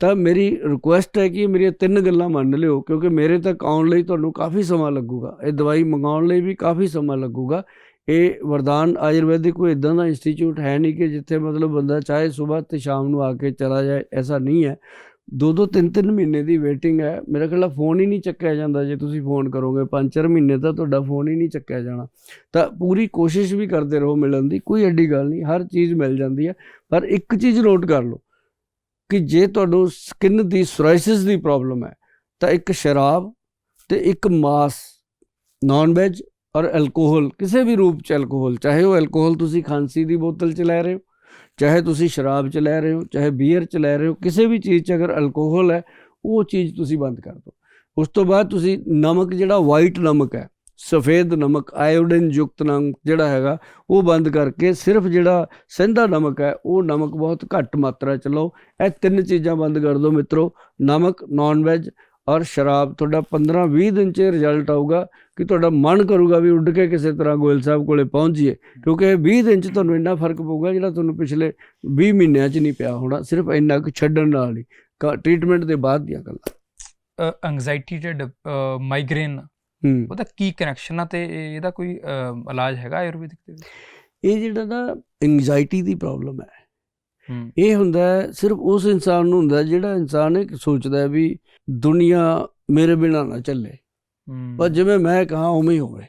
ਤਾਂ ਮੇਰੀ ਰਿਕੁਐਸਟ ਹੈ ਕਿ ਮੇਰੀਆਂ ਤਿੰਨ ਗੱਲਾਂ ਮੰਨ ਲਿਓ, ਕਿਉਂਕਿ ਮੇਰੇ ਤੱਕ ਆਉਣ ਲਈ ਤੁਹਾਨੂੰ ਕਾਫੀ ਸਮਾਂ ਲੱਗੂਗਾ। ਇਹ ਦਵਾਈ ਮੰਗਾਉਣ ਲਈ ਵੀ ਕਾਫੀ ਸਮਾਂ ਲੱਗੂਗਾ। ਇਹ ਵਰਦਾਨ ਆਯੁਰਵੈਦਿਕ ਕੋਈ ਇਦਾਂ ਦਾ ਇੰਸਟੀਚਿਊਟ ਹੈ ਨਹੀਂ ਕਿ ਜਿੱਥੇ ਮਤਲਬ ਬੰਦਾ ਚਾਹੇ ਸਵੇਰ ਤੇ ਸ਼ਾਮ ਨੂੰ ਆ ਕੇ ਚਲਾ ਜਾਏ, ਐਸਾ ਨਹੀਂ ਹੈ। ਦੋ ਦੋ ਤਿੰਨ ਤਿੰਨ ਮਹੀਨੇ ਦੀ ਵੇਟਿੰਗ ਹੈ। ਮੇਰਾ ਖਿਆਲ ਫੋਨ ਹੀ ਨਹੀਂ ਚੱਕਿਆ ਜਾਂਦਾ ਜੇ ਤੁਸੀਂ ਫੋਨ ਕਰੋਗੇ। ਪੰਜ ਚਾਰ ਮਹੀਨੇ ਤਾਂ ਤੁਹਾਡਾ ਫੋਨ ਹੀ ਨਹੀਂ ਚੱਕਿਆ ਜਾਣਾ। ਤਾਂ ਪੂਰੀ ਕੋਸ਼ਿਸ਼ ਵੀ ਕਰਦੇ ਰਹੋ ਮਿਲਣ ਦੀ, ਕੋਈ ਐਡੀ ਗੱਲ ਨਹੀਂ, ਹਰ ਚੀਜ਼ ਮਿਲ ਜਾਂਦੀ ਹੈ। ਪਰ ਇੱਕ ਚੀਜ਼ ਨੋਟ ਕਰ ਲਓ ਕਿ ਜੇ ਤੁਹਾਨੂੰ ਸਕਿਨ ਦੀ ਸੋਰਾਇਸਿਸ ਦੀ ਪ੍ਰੋਬਲਮ ਹੈ, ਤਾਂ ਇੱਕ ਸ਼ਰਾਬ ਤੇ ਇੱਕ ਮਾਸ ਨਾਨ ਵੈਜ ਔਰ ਐਲਕੋਹਲ ਕਿਸੇ ਵੀ ਰੂਪ ਚ ਐਲਕੋਹਲ ਚਾਹੇ ਉਹ ਐਲਕੋਹਲ ਤੁਸੀਂ ਖਾਂਸੀ ਦੀ ਬੋਤਲ ਚ ਲੈ ਰਹੇ ਹੋ, ਚਾਹੇ ਤੁਸੀਂ ਸ਼ਰਾਬ ਚ ਲੈ ਰਹੇ ਹੋ, ਚਾਹੇ ਬੀਅਰ ਚ ਲੈ ਰਹੇ ਹੋ, ਕਿਸੇ ਵੀ ਚੀਜ਼ ਚ ਅਗਰ ਐਲਕੋਹਲ ਹੈ, ਉਹ ਚੀਜ਼ ਤੁਸੀਂ ਬੰਦ ਕਰ ਦਿਓ। ਉਸ ਤੋਂ ਬਾਅਦ ਤੁਸੀਂ ਨਮਕ ਜਿਹੜਾ ਵਾਈਟ ਨਮਕ ਹੈ ਸਫੇਦ ਨਮਕ ਆਇਓਡਿਨ ਯੁਕਤ ਨਮਕ ਜਿਹੜਾ ਹੈਗਾ, ਉਹ ਬੰਦ ਕਰਕੇ ਸਿਰਫ ਜਿਹੜਾ ਸਿੰਧਾ ਨਮਕ ਹੈ, ਉਹ ਨਮਕ ਬਹੁਤ ਘੱਟ ਮਾਤਰਾ ਚ ਲਓ। ਇਹ ਤਿੰਨ ਚੀਜ਼ਾਂ ਬੰਦ ਕਰ ਦਿਓ ਮਿੱਤਰੋ, ਨਮਕ ਨਾਨ ਵੈਜ ਔਰ ਸ਼ਰਾਬ। ਤੁਹਾਡਾ 15-20 ਦਿਨ ਚ ਰਿਜ਼ਲਟ ਆਊਗਾ ਕਿ ਤੁਹਾਡਾ ਮਨ ਕਰੂਗਾ ਵੀ ਉੱਡ ਕੇ ਕਿਸੇ ਤਰ੍ਹਾਂ ਗੋਇਲ ਸਾਹਿਬ ਕੋਲੇ ਪਹੁੰਚ ਜਾਈਏ ਕਿਉਂਕਿ ਇਹ 20 ਦਿਨ ਚ ਤੁਹਾਨੂੰ ਇੰਨਾ ਫ਼ਰਕ ਪਊਗਾ ਜਿਹੜਾ ਤੁਹਾਨੂੰ ਪਿਛਲੇ 20 ਮਹੀਨਿਆਂ ਚ ਨਹੀਂ ਪਿਆ ਹੋਣਾ, ਸਿਰਫ ਇੰਨਾ ਕੁ ਛੱਡਣ ਨਾਲ ਹੀ। ਟ੍ਰੀਟਮੈਂਟ ਦੇ ਬਾਅਦ ਦੀਆਂ ਗੱਲਾਂ। ਐਂਗਜ਼ਾਇਟੀ ਤੇ ਮਾਈਗ੍ਰੇਨ ਉਹਦਾ ਕੀ ਕਨੈਕਸ਼ਨ ਆ ਤੇ ਇਹ- ਇਹਦਾ ਕੋਈ ਇਲਾਜ ਹੈਗਾ ਆਯੁਰਵੈਦਿਕ ਦੇ ਵਿੱਚ ਇਹ ਜਿਹੜਾ ਨਾ ਐਂਗਜ਼ਾਇਟੀ ਦੀ ਪ੍ਰੋਬਲਮ ਹੈ। ਇਹ ਹੁੰਦਾ ਸਿਰਫ ਉਸ ਇਨਸਾਨ ਨੂੰ ਹੁੰਦਾ ਜਿਹੜਾ ਇਨਸਾਨ ਇਹ ਸੋਚਦਾ ਹੈ ਵੀ ਦੁਨੀਆ ਮੇਰੇ ਬਿਨਾਂ ਨਾ ਚੱਲੇ। ਪਰ ਜਿਵੇਂ ਮੈਂ ਕਹਾ ਉਵੇਂ ਹੀ ਹੋਵੇ।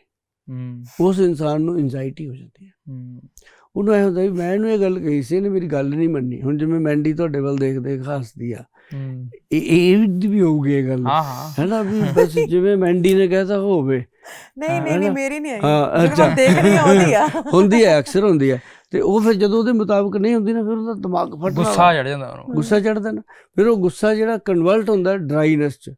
ਉਸ ਇਨਸਾਨ ਨੂੰ ਐਂਗਜ਼ਾਇਟੀ ਹੋ ਜਾਂਦੀ ਹੈ। ਉਹਨੂੰ ਇਹ ਹੁੰਦਾ ਵੀ ਮੈਂ ਇਹਨੂੰ ਇਹ ਗੱਲ ਕਹੀ ਸੀ ਇਹਨੇ ਮੇਰੀ ਗੱਲ ਨਹੀਂ ਮੰਨੀ। ਹੁਣ ਜਿਵੇਂ ਮੈਂਡੀ ਤੁਹਾਡੇ ਵੱਲ ਦੇਖ ਦੇਖ ਹੱਸਦੀ ਆ ਇਹ ਇਹ ਵੀ ਵੀ ਹੋਊਗੀ ਇਹ ਗੱਲ। ਹਾਂ ਨਾ ਵੀ ਬਸ ਜਿਵੇਂ ਮੈਂਡੀ ਨੇ ਕਹਿਤਾ ਹੋਵੇ। ਨਹੀਂ ਨਹੀਂ ਨਹੀਂ? ਮੇਰੀ ਨਹੀਂ ਆਈ ਹਾਂ, ਅੱਛਾ। ਦੇਖ ਰਹੀ ਆਉਂਦੀ ਆ। ਹੁੰਦੀ ਹੈ ਅਕਸਰ ਹੁੰਦੀ ਹੈ ਤੇ ਉਹ ਫਿਰ ਜਦੋਂ ਉਹਦੇ ਮੁਤਾਬਕ ਨਹੀਂ ਹੁੰਦੀ ਨਾ ਫਿਰ ਉਹਦਾ ਦਿਮਾਗ ਫਟਣਾ ਗੁੱਸਾ ਚੜ ਜਾਂਦਾ ਉਹਨੂੰ। ਗੁੱਸਾ ਚੜਦਾ ਨਾ। ਫਿਰ ਉਹ ਗੁੱਸਾ ਜਿਹੜਾ ਕਨਵਰਟ ਹੁੰਦਾ ਡਰਾਈਨੈਸ ਚ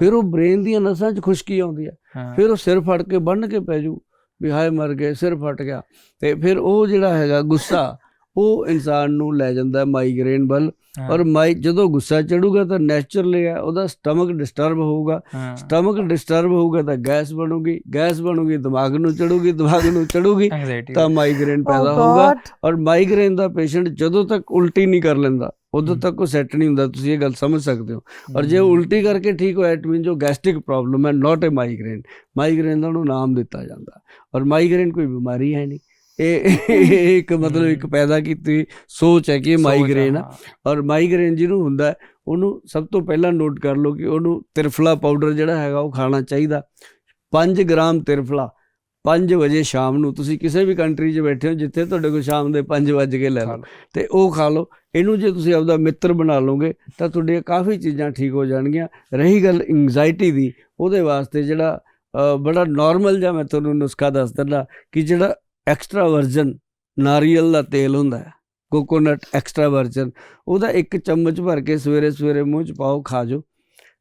ਫਿਰ ਉਹ ਬ੍ਰੇਨ ਦੀਆਂ ਨਸਾਂ 'ਚ ਖੁਸ਼ਕੀ ਆਉਂਦੀ ਹੈ ਹਾਂ। ਫਿਰ ਉਹ ਸਿਰ ਫੜ ਕੇ ਬੰਨ ਕੇ ਪੈ ਜੂ ਵੀ ਹਾਏ ਮਰ ਗਏ ਸਿਰ ਫਟ ਗਿਆ। ਤੇ ਫਿਰ ਉਹ ਜਿਹੜਾ ਹੈਗਾ ਗੁੱਸਾ ਉਹ ਇਨਸਾਨ ਨੂੰ ਲੈ ਜਾਂਦਾ ਮਾਈਗ੍ਰੇਨ ਵੱਲ। ਔਰ ਮਾਈ ਜਦੋਂ ਗੁੱਸਾ ਚੜੂਗਾ ਤਾਂ ਨੈਚੁਰਲੀ ਹੈ ਉਹਦਾ ਸਟਮਕ ਡਿਸਟਰਬ ਹੋਊਗਾ। ਸਟਮਕ ਡਿਸਟਰਬ ਹੋਊਗਾ ਤਾਂ ਗੈਸ ਬਣੂਗੀ ਗੈਸ ਬਣੂਗੀ ਦਿਮਾਗ ਨੂੰ ਚੜੂਗੀ ਦਿਮਾਗ ਨੂੰ ਚੜੂਗੀ ਤਾਂ ਮਾਈਗ੍ਰੇਨ Oh ਪੈਦਾ ਹੋਊਗਾ। God, ਔਰ ਮਾਈਗ੍ਰੇਨ ਦਾ ਪੇਸ਼ੈਂਟ ਜਦੋਂ ਤੱਕ ਉਲਟੀ ਨਹੀਂ ਕਰ ਲੈਂਦਾ ਉਦੋਂ। ਤੱਕ ਉਹ ਸੈੱਟ ਨਹੀਂ ਹੁੰਦਾ ਤੁਸੀਂ ਇਹ ਗੱਲ ਸਮਝ ਸਕਦੇ ਹੋ। ਔਰ ਜੇ ਉਹ ਉਲਟੀ ਕਰਕੇ ਠੀਕ ਹੋਇਆ ਇਟ ਮੀਨ ਜੋ ਗੈਸਟ੍ਰਿਕ ਪ੍ਰੋਬਲਮ ਹੈ ਨਾਟ ਅ ਮਾਈਗ੍ਰੇਨ ਮਾਈਗ੍ਰੇਨ ਦਾ ਉਹਨੂੰ ਨਾਮ ਦਿੱਤਾ ਜਾਂਦਾ। ਔਰ ਮਾਈਗ੍ਰੇਨ ਕੋਈ ਬਿਮਾਰੀ ਹੈ ਨਹੀਂ। ਇਹ ਇੱਕ ਮਤਲਬ ਇੱਕ। ਪੈਦਾ ਕੀਤੀ ਸੋਚ ਹੈ ਕਿ ਇਹ ਮਾਈਗ੍ਰੇਨ ਹੈ। ਔਰ ਮਾਈਗ੍ਰੇਨ ਜਿਹਨੂੰ ਹੁੰਦਾ ਉਹਨੂੰ ਸਭ ਤੋਂ ਪਹਿਲਾਂ ਨੋਟ ਕਰ ਲਓ ਕਿ ਉਹਨੂੰ ਤਿਰਫਲਾ ਪਾਊਡਰ ਜਿਹੜਾ ਹੈਗਾ ਉਹ ਖਾਣਾ ਚਾਹੀਦਾ। 5 ਗ੍ਰਾਮ ਤਿਰਫਲਾ 5 ਵਜੇ ਸ਼ਾਮ ਨੂੰ। ਤੁਸੀਂ ਕਿਸੇ ਵੀ ਕੰਟਰੀ 'ਚ ਬੈਠੇ ਹੋ ਜਿੱਥੇ ਤੁਹਾਡੇ ਕੋਲ ਸ਼ਾਮ ਦੇ 5 ਵਜ ਕੇ ਲੈ ਲਓ। ਤੇ ਉਹ ਖਾ ਲਓ। ਇਹਨੂੰ ਜੇ ਤੁਸੀਂ ਆਪਦਾ ਮਿੱਤਰ ਬਣਾ ਲਓਗੇ ਤਾਂ ਤੁਹਾਡੀਆਂ ਕਾਫੀ ਚੀਜ਼ਾਂ ਠੀਕ ਹੋ ਜਾਣਗੀਆਂ। ਰਹੀ ਗੱਲ ਐਂਗਜ਼ਾਇਟੀ ਦੀ ਉਹਦੇ ਵਾਸਤੇ ਜਿਹੜਾ ਬੜਾ ਨਾਰਮਲ ਜਿਹਾ ਮੈਂ ਤੁਹਾਨੂੰ ਨੁਸਖਾ ਦੱਸ ਦਿੰਦਾ ਕਿ ਜਿਹੜਾ ਐਕਸਟਰਾ ਵਰਜਨ ਨਾਰੀਅਲ ਦਾ ਤੇਲ ਹੁੰਦਾ ਹੈ ਕੋਕੋਨਟ ਐਕਸਟਰਾ ਵਰਜਨ ਉਹਦਾ ਇੱਕ ਚਮਚ ਭਰ ਕੇ ਸਵੇਰੇ ਸਵੇਰੇ ਮੂੰਹ 'ਚ ਪਾਓ ਖਾ ਜਾਓ।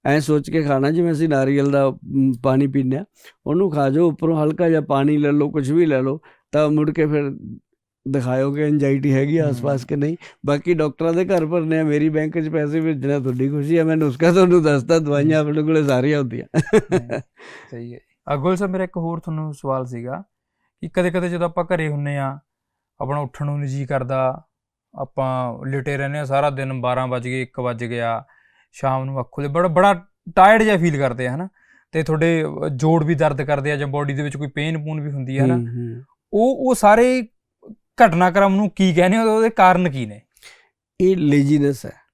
ਐ ਸੋਚ ਕੇ ਖਾਣਾ ਜਿਵੇਂ ਅਸੀਂ ਨਾਰੀਅਲ ਦਾ ਪਾਣੀ ਪੀਂਦੇ ਹਾਂ ਉਹਨੂੰ ਖਾ ਜਾਓ ਉੱਪਰੋਂ ਹਲਕਾ ਜਿਹਾ ਪਾਣੀ ਲੈ ਲਓ ਕੁਝ ਵੀ ਲੈ ਲਓ ਤਾਂ ਮੁੜ ਕੇ ਫਿਰ ਦਿਖਾਇਓ ਕਿ ਐਂਜਾਈਟੀ ਹੈਗੀ ਆ ਆਸ-ਪਾਸ ਕਿ ਨਹੀਂ। ਬਾਕੀ ਡਾਕਟਰਾਂ ਦੇ ਘਰ ਭਰਨੇ ਆ ਮੇਰੀ ਬੈਂਕ 'ਚ ਪੈਸੇ ਭੇਜਣਾ ਤੁਹਾਡੀ ਖੁਸ਼ੀ ਹੈ ਮੈਂ ਨੁਸਖਾ ਤੁਹਾਨੂੰ ਦੱਸਦਾ ਦਵਾਈਆਂ ਆਪਣੇ ਕੋਲੇ ਸਾਰੀਆਂ ਹੁੰਦੀਆਂ। ਸਹੀ ਹੈ। ਅਗੋਲ ਸਾਹਿਬ ਮੇਰਾ ਇੱਕ ਹੋਰ ਤੁਹਾਨੂੰ ਸਵਾਲ ਸੀਗਾ ਕਿ ਕਦੇ ਕਦੇ ਜਦੋਂ ਆਪਾਂ ਘਰੇ ਹੁੰਨੇ ਆ ਆਪਣਾ ਉੱਠਣ ਨੂੰ ਨਹੀਂ ਜੀ ਕਰਦਾ ਆਪਾਂ ਲੇਟੇ ਰਹਿੰਦੇ ਆ ਸਾਰਾ ਦਿਨ 12 ਵਜ ਗਏ 1 ਵਜ ਗਿਆ ਸ਼ਾਮ ਨੂੰ ਅੱਖੋਂ ਦੇ ਬੜਾ ਬੜਾ ਟਾਇਰਡ ਜਿਹਾ ਫੀਲ ਕਰਦੇ ਆ ਹਨਾ? ਤੇ ਤੁਹਾਡੇ ਜੋੜ ਵੀ ਦਰਦ ਕਰਦੇ ਆ ਜਾਂ ਬਾਡੀ ਦੇ ਵਿੱਚ ਕੋਈ ਪੇਨ ਪੂਨ ਵੀ ਹੁੰਦੀ ਹੈ ਨਾ। ਉਹ ਉਹ ਸਾਰੇ ਘਟਨਾਕ੍ਰਮ ਨੂੰ ਕੀ ਕਹਿੰਦੇ ਉਹਦੇ ਕਾਰਨ ਕੀ ਨੇ? ਇਹ ਲੇਜੀਨੈਸ ਹੈ।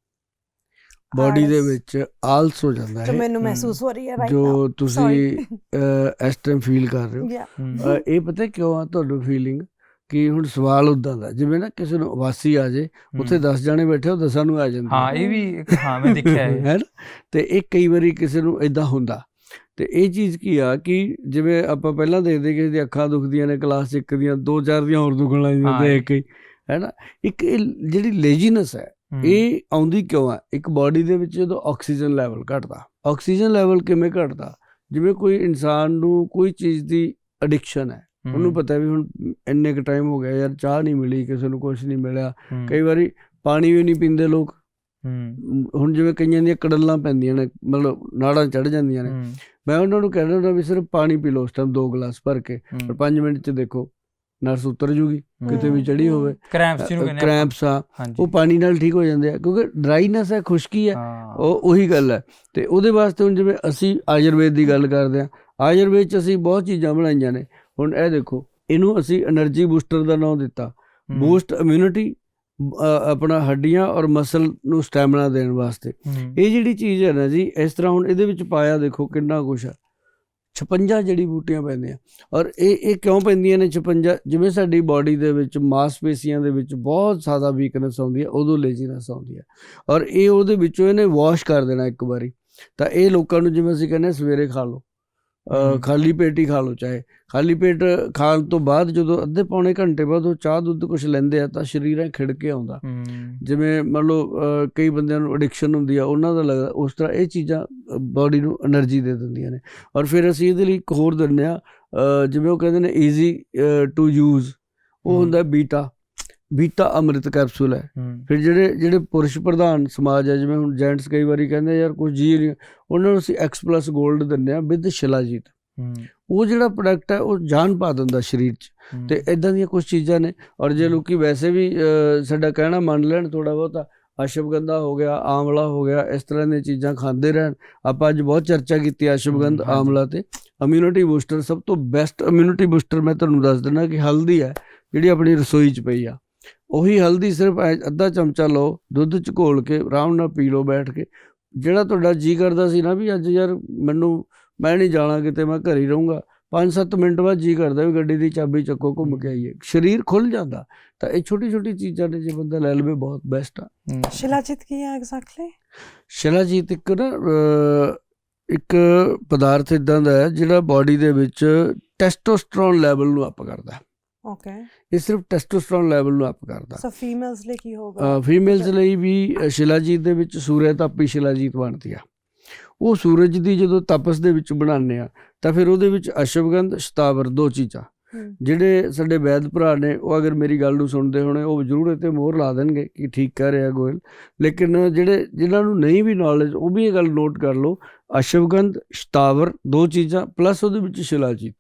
ਬਾਡੀ ਦੇ। ਵਿੱਚ ਆਲਸ ਹੋ ਜਾਂਦਾ ਜੋ ਹੈ। ਮੈਨੂੰ ਹਮ, ਮਹਿਸੂਸ ਹੋ ਰਹੀ ਹੈ ਰਾਈਟ ਜੋ ਤੁਸੀਂ ਅ, ਇਸ ਟਾਈਮ ਫੀਲ ਕਰ ਰਹੇ ਹੋ। ਇਹ ਪਤਾ ਕਿਉਂ ਆ ਤੁਹਾਨੂੰ ਫੀਲਿੰਗ ਕਿ ਹੁਣ ਸਵਾਲ ਉਦਾਂ ਦਾ ਜਿਵੇਂ ਨਾ ਕਿਸੇ ਨੂੰ ਵਾਸੀ ਆ ਜੇ ਉੱਥੇ 10 ਜਣੇ ਬੈਠੇ ਹੋ ਦਸਾਂ ਨੂੰ ਆ ਜਾਂਦੇ ਹਾਂ ਇਹ ਵੀ ਇੱਕ- ਹਾਂ ਮੈਂ ਦੇਖਿਆ ਹੈ ਹੈ ਨਾ? ਤੇ ਇਹ ਕਈ ਵਾਰੀ ਕਿਸੇ ਨੂੰ ਇਦਾਂ ਹੁੰਦਾ। ਤੇ ਇਹ ਚੀਜ਼ ਕੀ ਆ ਕਿ ਜਿਵੇਂ ਆਪਾਂ ਪਹਿਲਾਂ ਦੇਖਦੇ ਕਿਸੇ ਦੀ ਅੱਖਾਂ ਦੁਖਦੀਆਂ ਨੇ ਕਲਾਸ 'ਚ ਇੱਕ ਦੀਆਂ ਦੋ ਚਾਰ ਦੀਆਂ ਹੋਰ ਦੁਖਣ ਲੱਗ ਹਾਂ, ਜਾਂਦੇ ਇੱਕ ਹੀ ਹੈ ਨਾ? ਇੱਕ ਜਿਹੜੀ ਲੇਜੀਨੈਸ ਹੈ ਇਹ ਆਉਂਦੀ ਕਿਉਂ ਆ? ਇੱਕ ਬਾਡੀ ਦੇ ਵਿੱਚ ਜਦੋਂ ਆਕਸੀਜਨ ਲੈਵਲ ਘਟਦਾ ਆਕਸੀਜਨ ਲੈਵਲ ਕਿਵੇਂ ਘਟਦਾ? ਜਿਵੇਂ ਕੋਈ ਇਨਸਾਨ ਨੂੰ ਕੋਈ ਚੀਜ਼ ਦੀ ਐਡਿਕਸ਼ਨ ਹੈ ਉਹਨੂੰ ਪਤਾ ਵੀ ਹੁਣ ਇੰਨੇ ਕੁ ਟਾਈਮ ਹੋ ਗਿਆ ਯਾਰ ਚਾਹ ਨਹੀਂ ਮਿਲੀ ਕਿਸੇ ਨੂੰ ਕੁਝ ਨਹੀਂ ਮਿਲਿਆ। ਕਈ ਵਾਰੀ ਪਾਣੀ ਵੀ ਨਹੀਂ ਪੀਂਦੇ ਲੋਕ। ਹੁਣ ਜਿਵੇਂ ਕਈਆਂ ਦੀਆਂ ਕੜਲਾਂ ਪੈਂਦੀਆਂ ਨੇ ਮਤਲਬ ਨਾੜਾਂ ਚੜ ਜਾਂਦੀਆਂ ਨੇ। ਮੈਂ ਉਹਨਾਂ ਨੂੰ ਕਹਿੰਦਾ ਹੁੰਦਾ ਵੀ ਸਿਰਫ ਪਾਣੀ ਪੀ ਲਓ ਉਸ ਟਾਈਮ ਦੋ ਗਲਾਸ ਭਰ ਕੇ ਪਰ 5 ਮਿੰਟ ਚ ਦੇਖੋ ਨਰਸ ਉਤਰ ਜੂਗੀ ਕਿਤੇ ਵੀ ਚੜੀ ਹੋਵੇ। ਕ੍ਰੈਂਪਸ ਜਿਹਨੂੰ ਕਹਿੰਦੇ ਕ੍ਰੈਂਪਸ ਆ ਉਹ ਪਾਣੀ ਨਾਲ ਠੀਕ ਹੋ ਜਾਂਦੇ ਆ ਕਿਉਂਕਿ ਡਰਾਈਨੈਸ ਹੈ ਖੁਸ਼ਕੀ ਹੈ ਉਹ ਉਹੀ ਗੱਲ ਹੈ। ਤੇ ਉਹਦੇ ਵਾਸਤੇ ਹੁਣ ਜਿਵੇਂ ਅਸੀਂ ਆਯੁਰਵੇਦ ਦੀ ਗੱਲ ਕਰਦੇ ਆ ਆਯੁਰਵੇਦ ਚ ਅਸੀਂ ਬਹੁਤ ਚੀਜ਼ਾਂ ਬਣਾਈਆਂ ਨੇ। ਹੁਣ ਇਹ ਦੇਖੋ ਇਹਨੂੰ ਅਸੀਂ એનર્ਜੀ ਬੂਸਟਰ ਦਾ ਨਾਮ ਦਿੱਤਾ। ਬੂਸਟ ਇਮਿਊਨਿਟੀ ਆਪਣਾ ਹੱਡੀਆਂ ਔਰ ਮਸਲ ਨੂੰ ਸਟੈਮਿਨਾ ਦੇਣ ਵਾਸਤੇ। ਇਹ ਜਿਹੜੀ ਚੀਜ਼ ਹੈ ਨਾ ਜੀ ਇਸ ਤਰ੍ਹਾਂ ਹੁਣ ਇਹਦੇ ਵਿੱਚ ਪਾਇਆ ਦੇਖੋ ਕਿੰਨਾ ਕੁਝ ਆ 56 ਜਿਹੜੀ ਬੂਟੀਆਂ ਪੈਂਦੀਆਂ। ਔਰ ਇਹ ਇਹ ਕਿਉਂ ਪੈਂਦੀਆਂ ਨੇ 56 ਜਿਵੇਂ ਸਾਡੀ ਬਾਡੀ ਦੇ ਵਿੱਚ ਮਾਸਪੇਸ਼ੀਆਂ ਦੇ ਵਿੱਚ ਬਹੁਤ ਜ਼ਿਆਦਾ ਵੀਕਨੈਸ ਆਉਂਦੀ ਹੈ ਉਦੋਂ ਲੇਜ਼ੀਨੈਸ ਆਉਂਦੀ ਹੈ। ਔਰ ਇਹ ਉਹਦੇ ਵਿੱਚੋਂ ਇਹਨੇ ਵਾਸ਼ ਕਰ ਦੇਣਾ ਇੱਕ ਵਾਰੀ। ਤਾਂ ਇਹ ਲੋਕਾਂ ਨੂੰ ਜਿਵੇਂ ਅਸੀਂ ਕਹਿੰਦੇ ਹਾਂ, ਸਵੇਰੇ ਖਾ ਲਓ। ਖਾਲੀ ਪੇਟ ਹੀ ਖਾ ਲਓ ਚਾਹੇ ਖਾਲੀ ਪੇਟ ਖਾਣ ਤੋਂ ਬਾਅਦ ਜਦੋਂ ਅੱਧੇ ਪੌਣੇ ਘੰਟੇ ਬਾਅਦ ਉਹ ਚਾਹ ਦੁੱਧ ਕੁਝ ਲੈਂਦੇ ਆ ਤਾਂ ਸਰੀਰ ਐ ਖਿੜ ਕੇ ਆਉਂਦਾ। ਜਿਵੇਂ ਮੰਨ ਲਓ ਕਈ ਬੰਦਿਆਂ ਨੂੰ ਐਡਿਕਸ਼ਨ ਹੁੰਦੀ ਆ ਉਹਨਾਂ ਦਾ ਲੱਗਦਾ ਉਸ ਤਰ੍ਹਾਂ ਇਹ ਚੀਜ਼ਾਂ ਬਾਡੀ ਨੂੰ એનર્ਜੀ ਦੇ ਦਿੰਦੀਆਂ ਨੇ। ਔਰ ਫਿਰ ਅਸੀਂ ਇਹਦੇ ਲਈ ਇੱਕ ਹੋਰ ਦਿੰਦੇ ਆ ਜਿਵੇਂ ਉਹ ਕਹਿੰਦੇ ਨੇ ਈਜ਼ੀ ਟੂ ਯੂਜ਼ ਉਹ ਹੁੰਦਾ ਬੀਟਾ। ਬੀਟਾ ਅੰਮ੍ਰਿਤ ਕੈਪਸੂਲ ਹੈ। ਫਿਰ ਜਿਹੜੇ ਜਿਹੜੇ ਪੁਰਸ਼ ਪ੍ਰਧਾਨ ਸਮਾਜ ਹੈ ਜਿਵੇਂ ਹੁਣ ਜੈਂਟਸ ਕਈ ਵਾਰੀ ਕਹਿੰਦੇ ਯਾਰ ਕੁਝ ਜੀ ਨਹੀਂ ਉਹਨਾਂ ਨੂੰ ਅਸੀਂ ਐਕਸ ਪਲੱਸ 골ਡ ਦਿੰਦੇ ਆ ਵਿਦ ਸ਼ਿਲਾਜੀਤ। ਉਹ ਜਿਹੜਾ ਪ੍ਰੋਡਕਟ ਹੈ ਉਹ ਜਾਨ ਪਾ ਦਿੰਦਾ ਸਰੀਰ 'ਚ। ਤੇ ਇਦਾਂ ਦੀਆਂ ਕੁਝ ਚੀਜ਼ਾਂ ਨੇ। ਔਰ ਜੇ। ਲੋਕੀ ਵੈਸੇ ਵੀ ਸਾਡਾ ਕਹਿਣਾ ਮੰਨ ਲੈਣ ਥੋੜਾ ਬਹੁਤਾ ਅਸ਼ਵਗੰਧਾ ਹੋ ਗਿਆ ਆਮਲਾ ਹੋ ਗਿਆ ਇਸ ਤਰ੍ਹਾਂ ਦੀਆਂ ਚੀਜ਼ਾਂ ਖਾਂਦੇ ਰਹਿਣ। ਆਪਾਂ ਅੱਜ ਬਹੁਤ ਚਰਚਾ ਕੀਤੀ ਅਸ਼ਵਗੰਧ। ਆਮਲਾ ਤੇ। ਇਮਿਊਨਿਟੀ ਬੂਸਟਰ ਸਭ ਤੋਂ ਬੈਸਟ ਇਮਿਊਨਿਟੀ ਬੂਸਟਰ ਮੈਂ ਤੁਹਾਨੂੰ ਦੱਸ ਦਿੰਦਾ ਕਿ ਹਲਦੀ ਹੈ ਜਿਹੜੀ ਆਪਣੀ ਰਸੋਈ 'ਚ ਪਈ ਆ। ਉਹੀ ਹਲਦੀ ਸਿਰਫ ਅੱਧਾ ਚਮਚਾ ਲਓ ਦੁੱਧ 'ਚ ਘੋਲ ਕੇ ਆਰਾਮ ਨਾਲ ਪੀ ਲਓ ਬੈਠ ਕੇ। ਜਿਹੜਾ ਤੁਹਾਡਾ ਜੀ ਕਰਦਾ ਸੀ ਨਾ ਵੀ ਅੱਜ ਯਾਰ ਮੈਨੂੰ ਮੈਂ ਨਹੀਂ ਜਾਣਾ ਕਿਤੇ ਮੈਂ ਘਰ ਹੀ ਰਹੂੰਗਾ। 5-7 ਮਿੰਟ ਬਾਅਦ ਜੀ ਕਰਦਾ ਵੀ ਗੱਡੀ ਦੀ ਚਾਬੀ ਚੱਕੋ ਘੁੰਮ ਕੇ ਆਈਏ। ਸਰੀਰ ਖੁੱਲ ਜਾਂਦਾ। ਤਾਂ ਇਹ ਛੋਟੀ ਛੋਟੀ ਚੀਜ਼ਾਂ ਨੇ ਜੇ ਬੰਦਾ ਲੈ ਲਵੇ ਬਹੁਤ ਬੈਸਟ ਆ। ਸ਼ਿਲਾਜੀਤ ਕੀ ਹੈ ਐਗਜ਼ੈਕਟਲੀ ਸ਼ਿਲਾਜੀਤ ਇੱਕ ਨਾ ਇੱਕ ਪਦਾਰਥ ਇਦਾਂ ਦਾ ਹੈ ਜਿਹੜਾ ਬਾਡੀ ਦੇ ਵਿੱਚ ਟੈਸਟੋਸਟਰੋਨ ਲੈਵਲ ਨੂੰ ਅਪ ਕਰਦਾ। ਓਕੇ ਇਹ ਸਿਰਫ ਟੈਸਟੋਸਟਰੋਨ ਲੈਵਲ ਨੂੰ ਅਪ ਕਰਦਾ। ਸੋ ਫੀਮੇਲਸ ਲਈ ਕੀ ਹੋਗਾ ਫੀਮੇਲਸ ਲਈ ਵੀ ਸ਼ਿਲਾਜੀਤ ਦੇ ਵਿੱਚ ਸੂਰਜ ਤਾਪੀ ਸ਼ਿਲਾਜੀਤ ਬਣਦੀ ਆ। ਉਹ ਸੂਰਜ ਦੀ ਜਦੋਂ ਤਪਸ ਦੇ ਵਿੱਚ ਬਣਾਉਂਦੇ ਆ ਤਾਂ ਫਿਰ ਉਹਦੇ ਵਿੱਚ ਅਸ਼ਵਗੰਧ ਸ਼ਤਾਵਰ ਦੋ ਚੀਜ਼ਾਂ। ਜਿਹੜੇ ਸਾਡੇ ਵੈਦ ਭਰਾ ਨੇ ਉਹ ਅਗਰ ਮੇਰੀ ਗੱਲ ਨੂੰ ਸੁਣਦੇ ਹੋਣੇ ਉਹ ਜ਼ਰੂਰ ਇਹ ਤੇ ਮੋਹਰ ਲਾ ਦੇਣਗੇ ਕਿ ਠੀਕ ਕਹਿ ਰਿਹਾ ਗੋਇਲ। ਲੇਕਿਨ ਜਿਹੜੇ ਜਿਨ੍ਹਾਂ ਨੂੰ ਨਹੀਂ ਵੀ ਨੌਲੇਜ ਉਹ ਵੀ ਇਹ ਗੱਲ ਨੋਟ ਕਰ ਲਓ। ਅਸ਼ਵਗੰਧ ਸ਼ਤਾਵਰ ਦੋ ਚੀਜ਼ਾਂ ਪਲੱਸ ਉਹਦੇ ਵਿੱਚ ਸ਼ਿਲਾਜੀਤ।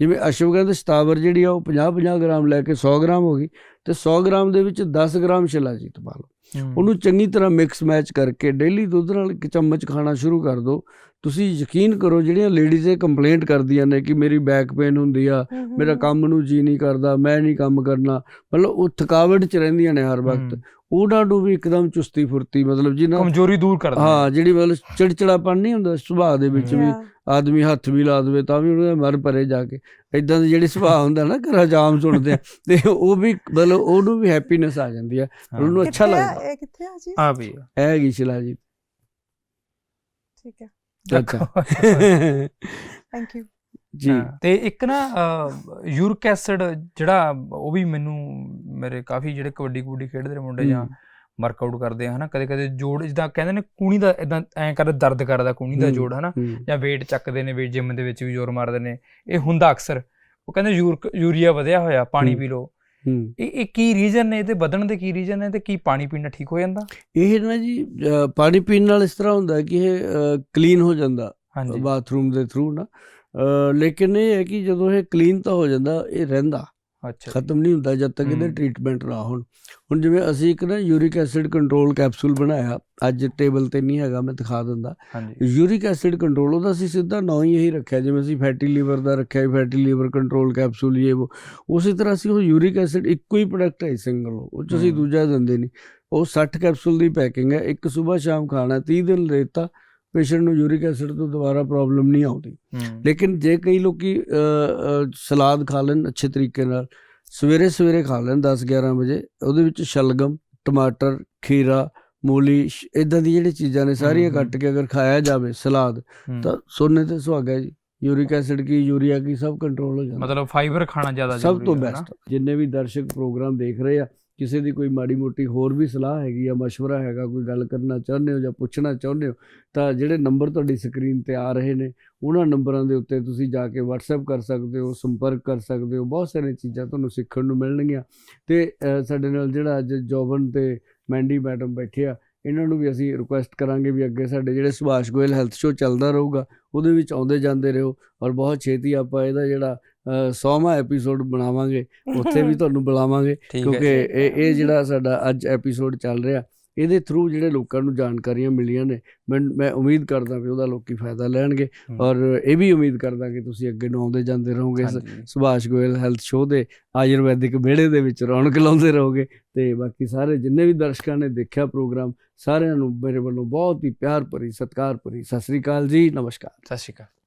ਜਿਵੇਂ ਅਸ਼ਵਗੰਧ ਸ਼ਤਾਵਰ ਜਿਹੜੀ ਆ ਉਹ 50 50 ਗ੍ਰਾਮ ਲੈ ਕੇ 100 ਗ੍ਰਾਮ ਹੋ ਗਈ ਤੇ 100 ਗ੍ਰਾਮ ਦੇ ਵਿੱਚ 10 ਗ੍ਰਾਮ ਸ਼ਿਲਾਜੀਤ ਪਾ ਲਓ। ਉਹਨੂੰ ਚੰਗੀ ਤਰ੍ਹਾਂ ਮਿਕਸ ਮੈਚ ਕਰਕੇ ਡੇਲੀ ਦੁੱਧ ਨਾਲ ਇੱਕ ਚਮਚ ਖਾਣਾ ਸ਼ੁਰੂ ਕਰ ਦਿਓ। ਤੁਸੀਂ ਯਕੀਨ ਕਰੋ ਜਿਹੜੀਆਂ ਲੇਡੀਜ਼ ਇਹ ਕੰਪਲੇਂਟ ਕਰਦੀਆਂ ਨੇ ਕਿ ਮੇਰੀ ਬੈਕ ਪੇਨ ਹੁੰਦੀ ਆ ਮੇਰਾ। ਕੰਮ ਨੂੰ ਜੀ ਨਹੀਂ ਕਰਦਾ ਮੈਂ ਨਹੀਂ ਕੰਮ ਕਰਨਾ ਮਤਲਬ ਉਹ ਥਕਾਵਟ ਚ ਰਹਿੰਦੀਆਂ ਨੇ ਹਰ ਵਕਤ। ਉਹਨਾਂ ਨੂੰ ਵੀ ਇੱਕਦਮ ਚੁਸਤੀ ਫੁਰਤੀ ਮਤਲਬ ਜਿਹਨਾਂ ਕਮਜ਼ੋਰੀ ਦੂਰ ਕਰਦੇ ਹਾਂ ਜਿਹੜੀ ਮਤਲਬ ਚਿੜਚਿੜਾਪਨ ਨਹੀਂ ਹੁੰਦਾ ਸੁਭਾਅ ਦੇ ਵਿੱਚ ਵੀ. ਆਦਮੀ ਹੱਥ ਵੀ ਲਾ ਦੇਵੇ ਤਾਂ ਵੀ ਉਹਦਾ ਮਰ ਪਰੇ ਜਾ ਕੇ। ਇਦਾਂ ਦੀ ਜਿਹੜੀ ਸੁਭਾਅ ਹੁੰਦਾ ਨਾ ਘਰਾਂ ਜਾਮ ਸੁਣਦੇ ਆ ਤੇ ਉਹ ਵੀ ਮਤਲਬ ਉਹਨੂੰ ਵੀ ਹੈਪੀਨੈਸ ਆ ਜਾਂਦੀ ਆ ਉਹਨੂੰ ਅੱਛਾ? ਲੱਗਦਾ। ਇਹ ਕਿੱਥੇ ਆ ਜੀ? ਆ ਵੀ ਆ। ਇਹ ਹੈਗੀ ਸ਼ਿਲਾ ਜੀ। ਠੀਕ ਹੈ ਅੱਛਾ। ਥੈਂਕ ਯੂ ਜੀ। ਤੇ ਇੱਕ ਨਾ ਯੂਰਿਕ ਐਸਿਡ ਜਿਹੜਾ ਉਹ ਵੀ ਮੈਨੂੰ ਮੇਰੇ ਕਾਫੀ ਜਿਹੜੇ ਕਬੱਡੀ ਕਬੱਡੀ ਖੇਡਦੇ ਨੇ ਮੁੰਡੇ ਜਾਂ ਵਰਕਆਊਟ ਕਰਦੇ ਆ ਹਨਾ ਕਦੇ ਕਦੇ ਜੋੜ ਜਿੱਦਾਂ ਕਹਿੰਦੇ ਨੇ ਕੂਣੀ ਦਾ ਇਦਾਂ ਐਂ ਕਰਦਾ ਦਰਦ ਕਰਦਾ ਕੂਣੀ ਦਾ। ਜੋੜ ਹਨਾ। ਜਾਂ weight ਚੱਕਦੇ ਨੇ weight ਜਿਮ ਦੇ ਵਿੱਚ ਵੀ ਜ਼ੋਰ ਮਾਰਦੇ ਨੇ ਇਹ ਹੁੰਦਾ ਅਕਸਰ। ਉਹ ਕਹਿੰਦੇ ਯੂਰਿਕ ਯੂਰੀਆ ਵਧਿਆ ਹੋਇਆ ਪਾਣੀ। ਪੀ ਲਓ। ਇਹ ਇਹ ਕੀ ਰੀਜ਼ਨ ਨੇ ਇਹਦੇ ਵਧਣ ਦੇ ਕੀ ਰੀਜ਼ਨ ਨੇ ਤੇ ਕੀ ਪਾਣੀ ਪੀਣਾ ਠੀਕ ਹੋ ਜਾਂਦਾ? ਇਹ ਨਾ ਜੀ ਪਾਣੀ ਪੀਣ ਨਾਲ ਇਸ ਤਰ੍ਹਾਂ ਹੁੰਦਾ ਕਿ ਇਹ ਕਲੀਨ ਹੋ ਜਾਂਦਾ ਬਾਥਰੂਮ ਦੇ ਥਰੂ ਨਾ। ਲੇਕਿਨ ਇਹ ਹੈ ਕਿ ਜਦੋਂ ਇਹ ਕਲੀਨ ਤਾਂ ਹੋ ਜਾਂਦਾ ਇਹ ਰਹਿੰਦਾ। ਅੱਛਾ। ਖਤਮ ਨਹੀਂ ਹੁੰਦਾ ਜਦ ਤੱਕ ਇਹਦੇ। ਟ੍ਰੀਟਮੈਂਟ ਨਾ ਹੋਣ। ਹੁਣ ਜਿਵੇਂ ਅਸੀਂ ਇੱਕ ਨਾ ਯੂਰਿਕ ਐਸਿਡ ਕੰਟਰੋਲ ਕੈਪਸੂਲ ਬਣਾਇਆ ਅੱਜ ਟੇਬਲ ਤੇ ਨਹੀਂ ਹੈਗਾ ਮੈਂ ਦਿਖਾ ਦਿੰਦਾ। ਯੂਰਿਕ ਐਸਿਡ ਕੰਟਰੋਲ ਉਹਦਾ ਅਸੀਂ ਸਿੱਧਾ ਨਾਂ ਹੀ ਇਹੀ ਰੱਖਿਆ ਜਿਵੇਂ ਅਸੀਂ ਫੈਟੀ ਲੀਵਰ ਦਾ ਰੱਖਿਆ ਫੈਟੀ ਲੀਵਰ ਕੰਟਰੋਲ ਕੈਪਸੂਲ ਇਹ ਉਹ ਉਸੇ ਤਰ੍ਹਾਂ ਅਸੀਂ ਉਹ ਯੂਰਿਕ ਐਸਿਡ ਇੱਕੋ ਹੀ ਪ੍ਰੋਡਕਟ ਹੈ ਸਿੰਗਲ ਉਹ। 'ਚ ਅਸੀਂ। ਦੂਜਾ ਦਿੰਦੇ ਨਹੀਂ। ਉਹ 60 ਕੈਪਸੂਲ ਦੀ ਪੈਕਿੰਗ ਹੈ ਇੱਕ ਸਵੇਰ ਸ਼ਾਮ ਖਾਣਾ 30 ਦਿਨ ਰੇਤਾ ਪੇਸ਼ੈਂਟ ਨੂੰ ਯੂਰਿਕ ਐਸਿਡ ਤੋਂ ਦੁਬਾਰਾ ਪ੍ਰੋਬਲਮ ਨਹੀਂ ਆਉਂਦੀ ਲੇਕਿਨ ਜੇ ਕਈ ਲੋਕੀ ਸਲਾਦ ਖਾ ਲੈਣ ਅੱਛੇ ਤਰੀਕੇ ਨਾਲ ਸਵੇਰੇ ਸਵੇਰੇ ਖਾ ਲੈਣ 10 11 ਵਜੇ ਉਹਦੇ ਵਿੱਚ ਸ਼ਲਗਮ ਟਮਾਟਰ ਖੀਰਾ ਮੂਲੀ ਇਦਾਂ ਦੀ ਜਿਹੜੀ ਚੀਜ਼ਾਂ ਨੇ ਸਾਰੀਆਂ। ਕੱਟ ਕੇ ਅਗਰ ਖਾਇਆ ਜਾਵੇ ਸਲਾਦ। ਤਾਂ ਸੋਨੇ ਤੇ ਸੁਹਾਗਾ ਜੀ ਯੂਰਿਕ ਐਸਿਡ ਕੀ ਯੂਰੀਆ ਕੀ ਸਭ ਕੰਟਰੋਲ ਹੋ ਜਾਂਦਾ ਮਤਲਬ ਫਾਈਬਰ ਖਾਣਾ ਜ਼ਿਆਦਾ ਸਭ ਤੋਂ ਜ਼ਰੂਰੀ ਹੈ ਨਾ? ਬੈਸਟ ਜਿੰਨੇ ਵੀ ਦਰਸ਼ਕ ਪ੍ਰੋਗਰਾਮ ਦੇਖ ਰਹੇ ਆ ਕਿਸੇ ਦੀ ਕੋਈ ਮਾੜੀ ਮੋਟੀ ਹੋਰ ਵੀ ਸਲਾਹ ਹੈਗੀ ਆ مشورہ ਹੈਗਾ ਕੋਈ ਗੱਲ ਕਰਨਾ ਚਾਹੁੰਦੇ ਹੋ ਜਾਂ ਪੁੱਛਣਾ ਚਾਹੁੰਦੇ ਹੋ ਤਾਂ ਜਿਹੜੇ ਨੰਬਰ ਤੁਹਾਡੀ ਸਕਰੀਨ ਤੇ ਆ ਰਹੇ ਨੇ ਉਹਨਾਂ ਨੰਬਰਾਂ ਦੇ ਉੱਤੇ ਤੁਸੀਂ ਜਾ ਕੇ WhatsApp ਕਰ ਸਕਦੇ ਹੋ ਸੰਪਰਕ ਕਰ ਸਕਦੇ ਹੋ ਬਹੁਤ ਸਾਰੀਆਂ ਚੀਜ਼ਾਂ ਤੁਹਾਨੂੰ ਸਿੱਖਣ ਨੂੰ ਮਿਲਣਗੀਆਂ ਤੇ ਅ, ਸਾਡੇ ਨਾਲ ਜਿਹੜਾ ਅੱਜ ਜੋਬਨ ਤੇ ਮੈਂਡੀ ਮੈਡਮ ਬੈਠੇ ਆ ਇਹਨਾਂ ਨੂੰ ਵੀ ਅਸੀਂ ਰਿਕੁਐਸਟ ਕਰਾਂਗੇ ਵੀ ਅੱਗੇ ਸਾਡੇ ਜਿਹੜੇ ਸੁਭਾਸ਼ ਗੋਇਲ ਹੈਲਥ ਸ਼ੋ ਚੱਲਦਾ ਰਹੂਗਾ ਉਹਦੇ ਵਿੱਚ ਆਉਂਦੇ ਜਾਂਦੇ ਰਹੋ ਔਰ ਬਹੁਤ ਛੇਤੀ ਆਪਾਂ ਇਹਦਾ ਜਿਹੜਾ 100ਵਾਂ ਐਪੀਸੋਡ ਬਣਾਵਾਂਗੇ ਉੱਥੇ ਵੀ ਤੁਹਾਨੂੰ ਬੁਲਾਵਾਂਗੇ ਕਿਉਂਕਿ। ਇਹ ਇਹ ਜਿਹੜਾ ਸਾਡਾ ਅੱਜ ਐਪੀਸੋਡ ਚੱਲ ਰਿਹਾ ਇਹਦੇ ਥਰੂ ਜਿਹੜੇ ਲੋਕਾਂ ਨੂੰ ਜਾਣਕਾਰੀਆਂ ਮਿਲੀਆਂ ਨੇ ਮੈਂ ਮੈਂ ਉਮੀਦ ਕਰਦਾ ਵੀ ਉਹਦਾ ਲੋਕੀ ਫਾਇਦਾ ਲੈਣਗੇ। ਔਰ ਇਹ ਵੀ ਉਮੀਦ ਕਰਦਾ ਕਿ ਤੁਸੀਂ ਅੱਗੇ ਨੂੰ ਆਉਂਦੇ ਜਾਂਦੇ ਰਹੋਗੇ। ਸੁਭਾਸ਼ ਗੋਇਲ ਹੈਲਥ ਸ਼ੋਅ ਦੇ ਆਯੁਰਵੈਦਿਕ ਵਿਹੜੇ ਦੇ ਵਿੱਚ ਰੌਣਕ ਲਾਉਂਦੇ ਰਹੋਗੇ ਤੇ ਬਾਕੀ ਸਾਰੇ ਜਿੰਨੇ ਵੀ ਦਰਸ਼ਕਾਂ ਨੇ ਦੇਖਿਆ ਪ੍ਰੋਗਰਾਮ ਸਾਰਿਆਂ ਨੂੰ ਮੇਰੇ ਵੱਲੋਂ ਬਹੁਤ ਹੀ ਪਿਆਰ ਭਰੀ ਸਤਿਕਾਰ ਭਰੀ ਸਤਿ ਸ੍ਰੀ ਅਕਾਲ ਜੀ ਨਮਸਕਾਰ ਸਤਿ ਸ਼੍ਰੀ ਅਕਾਲ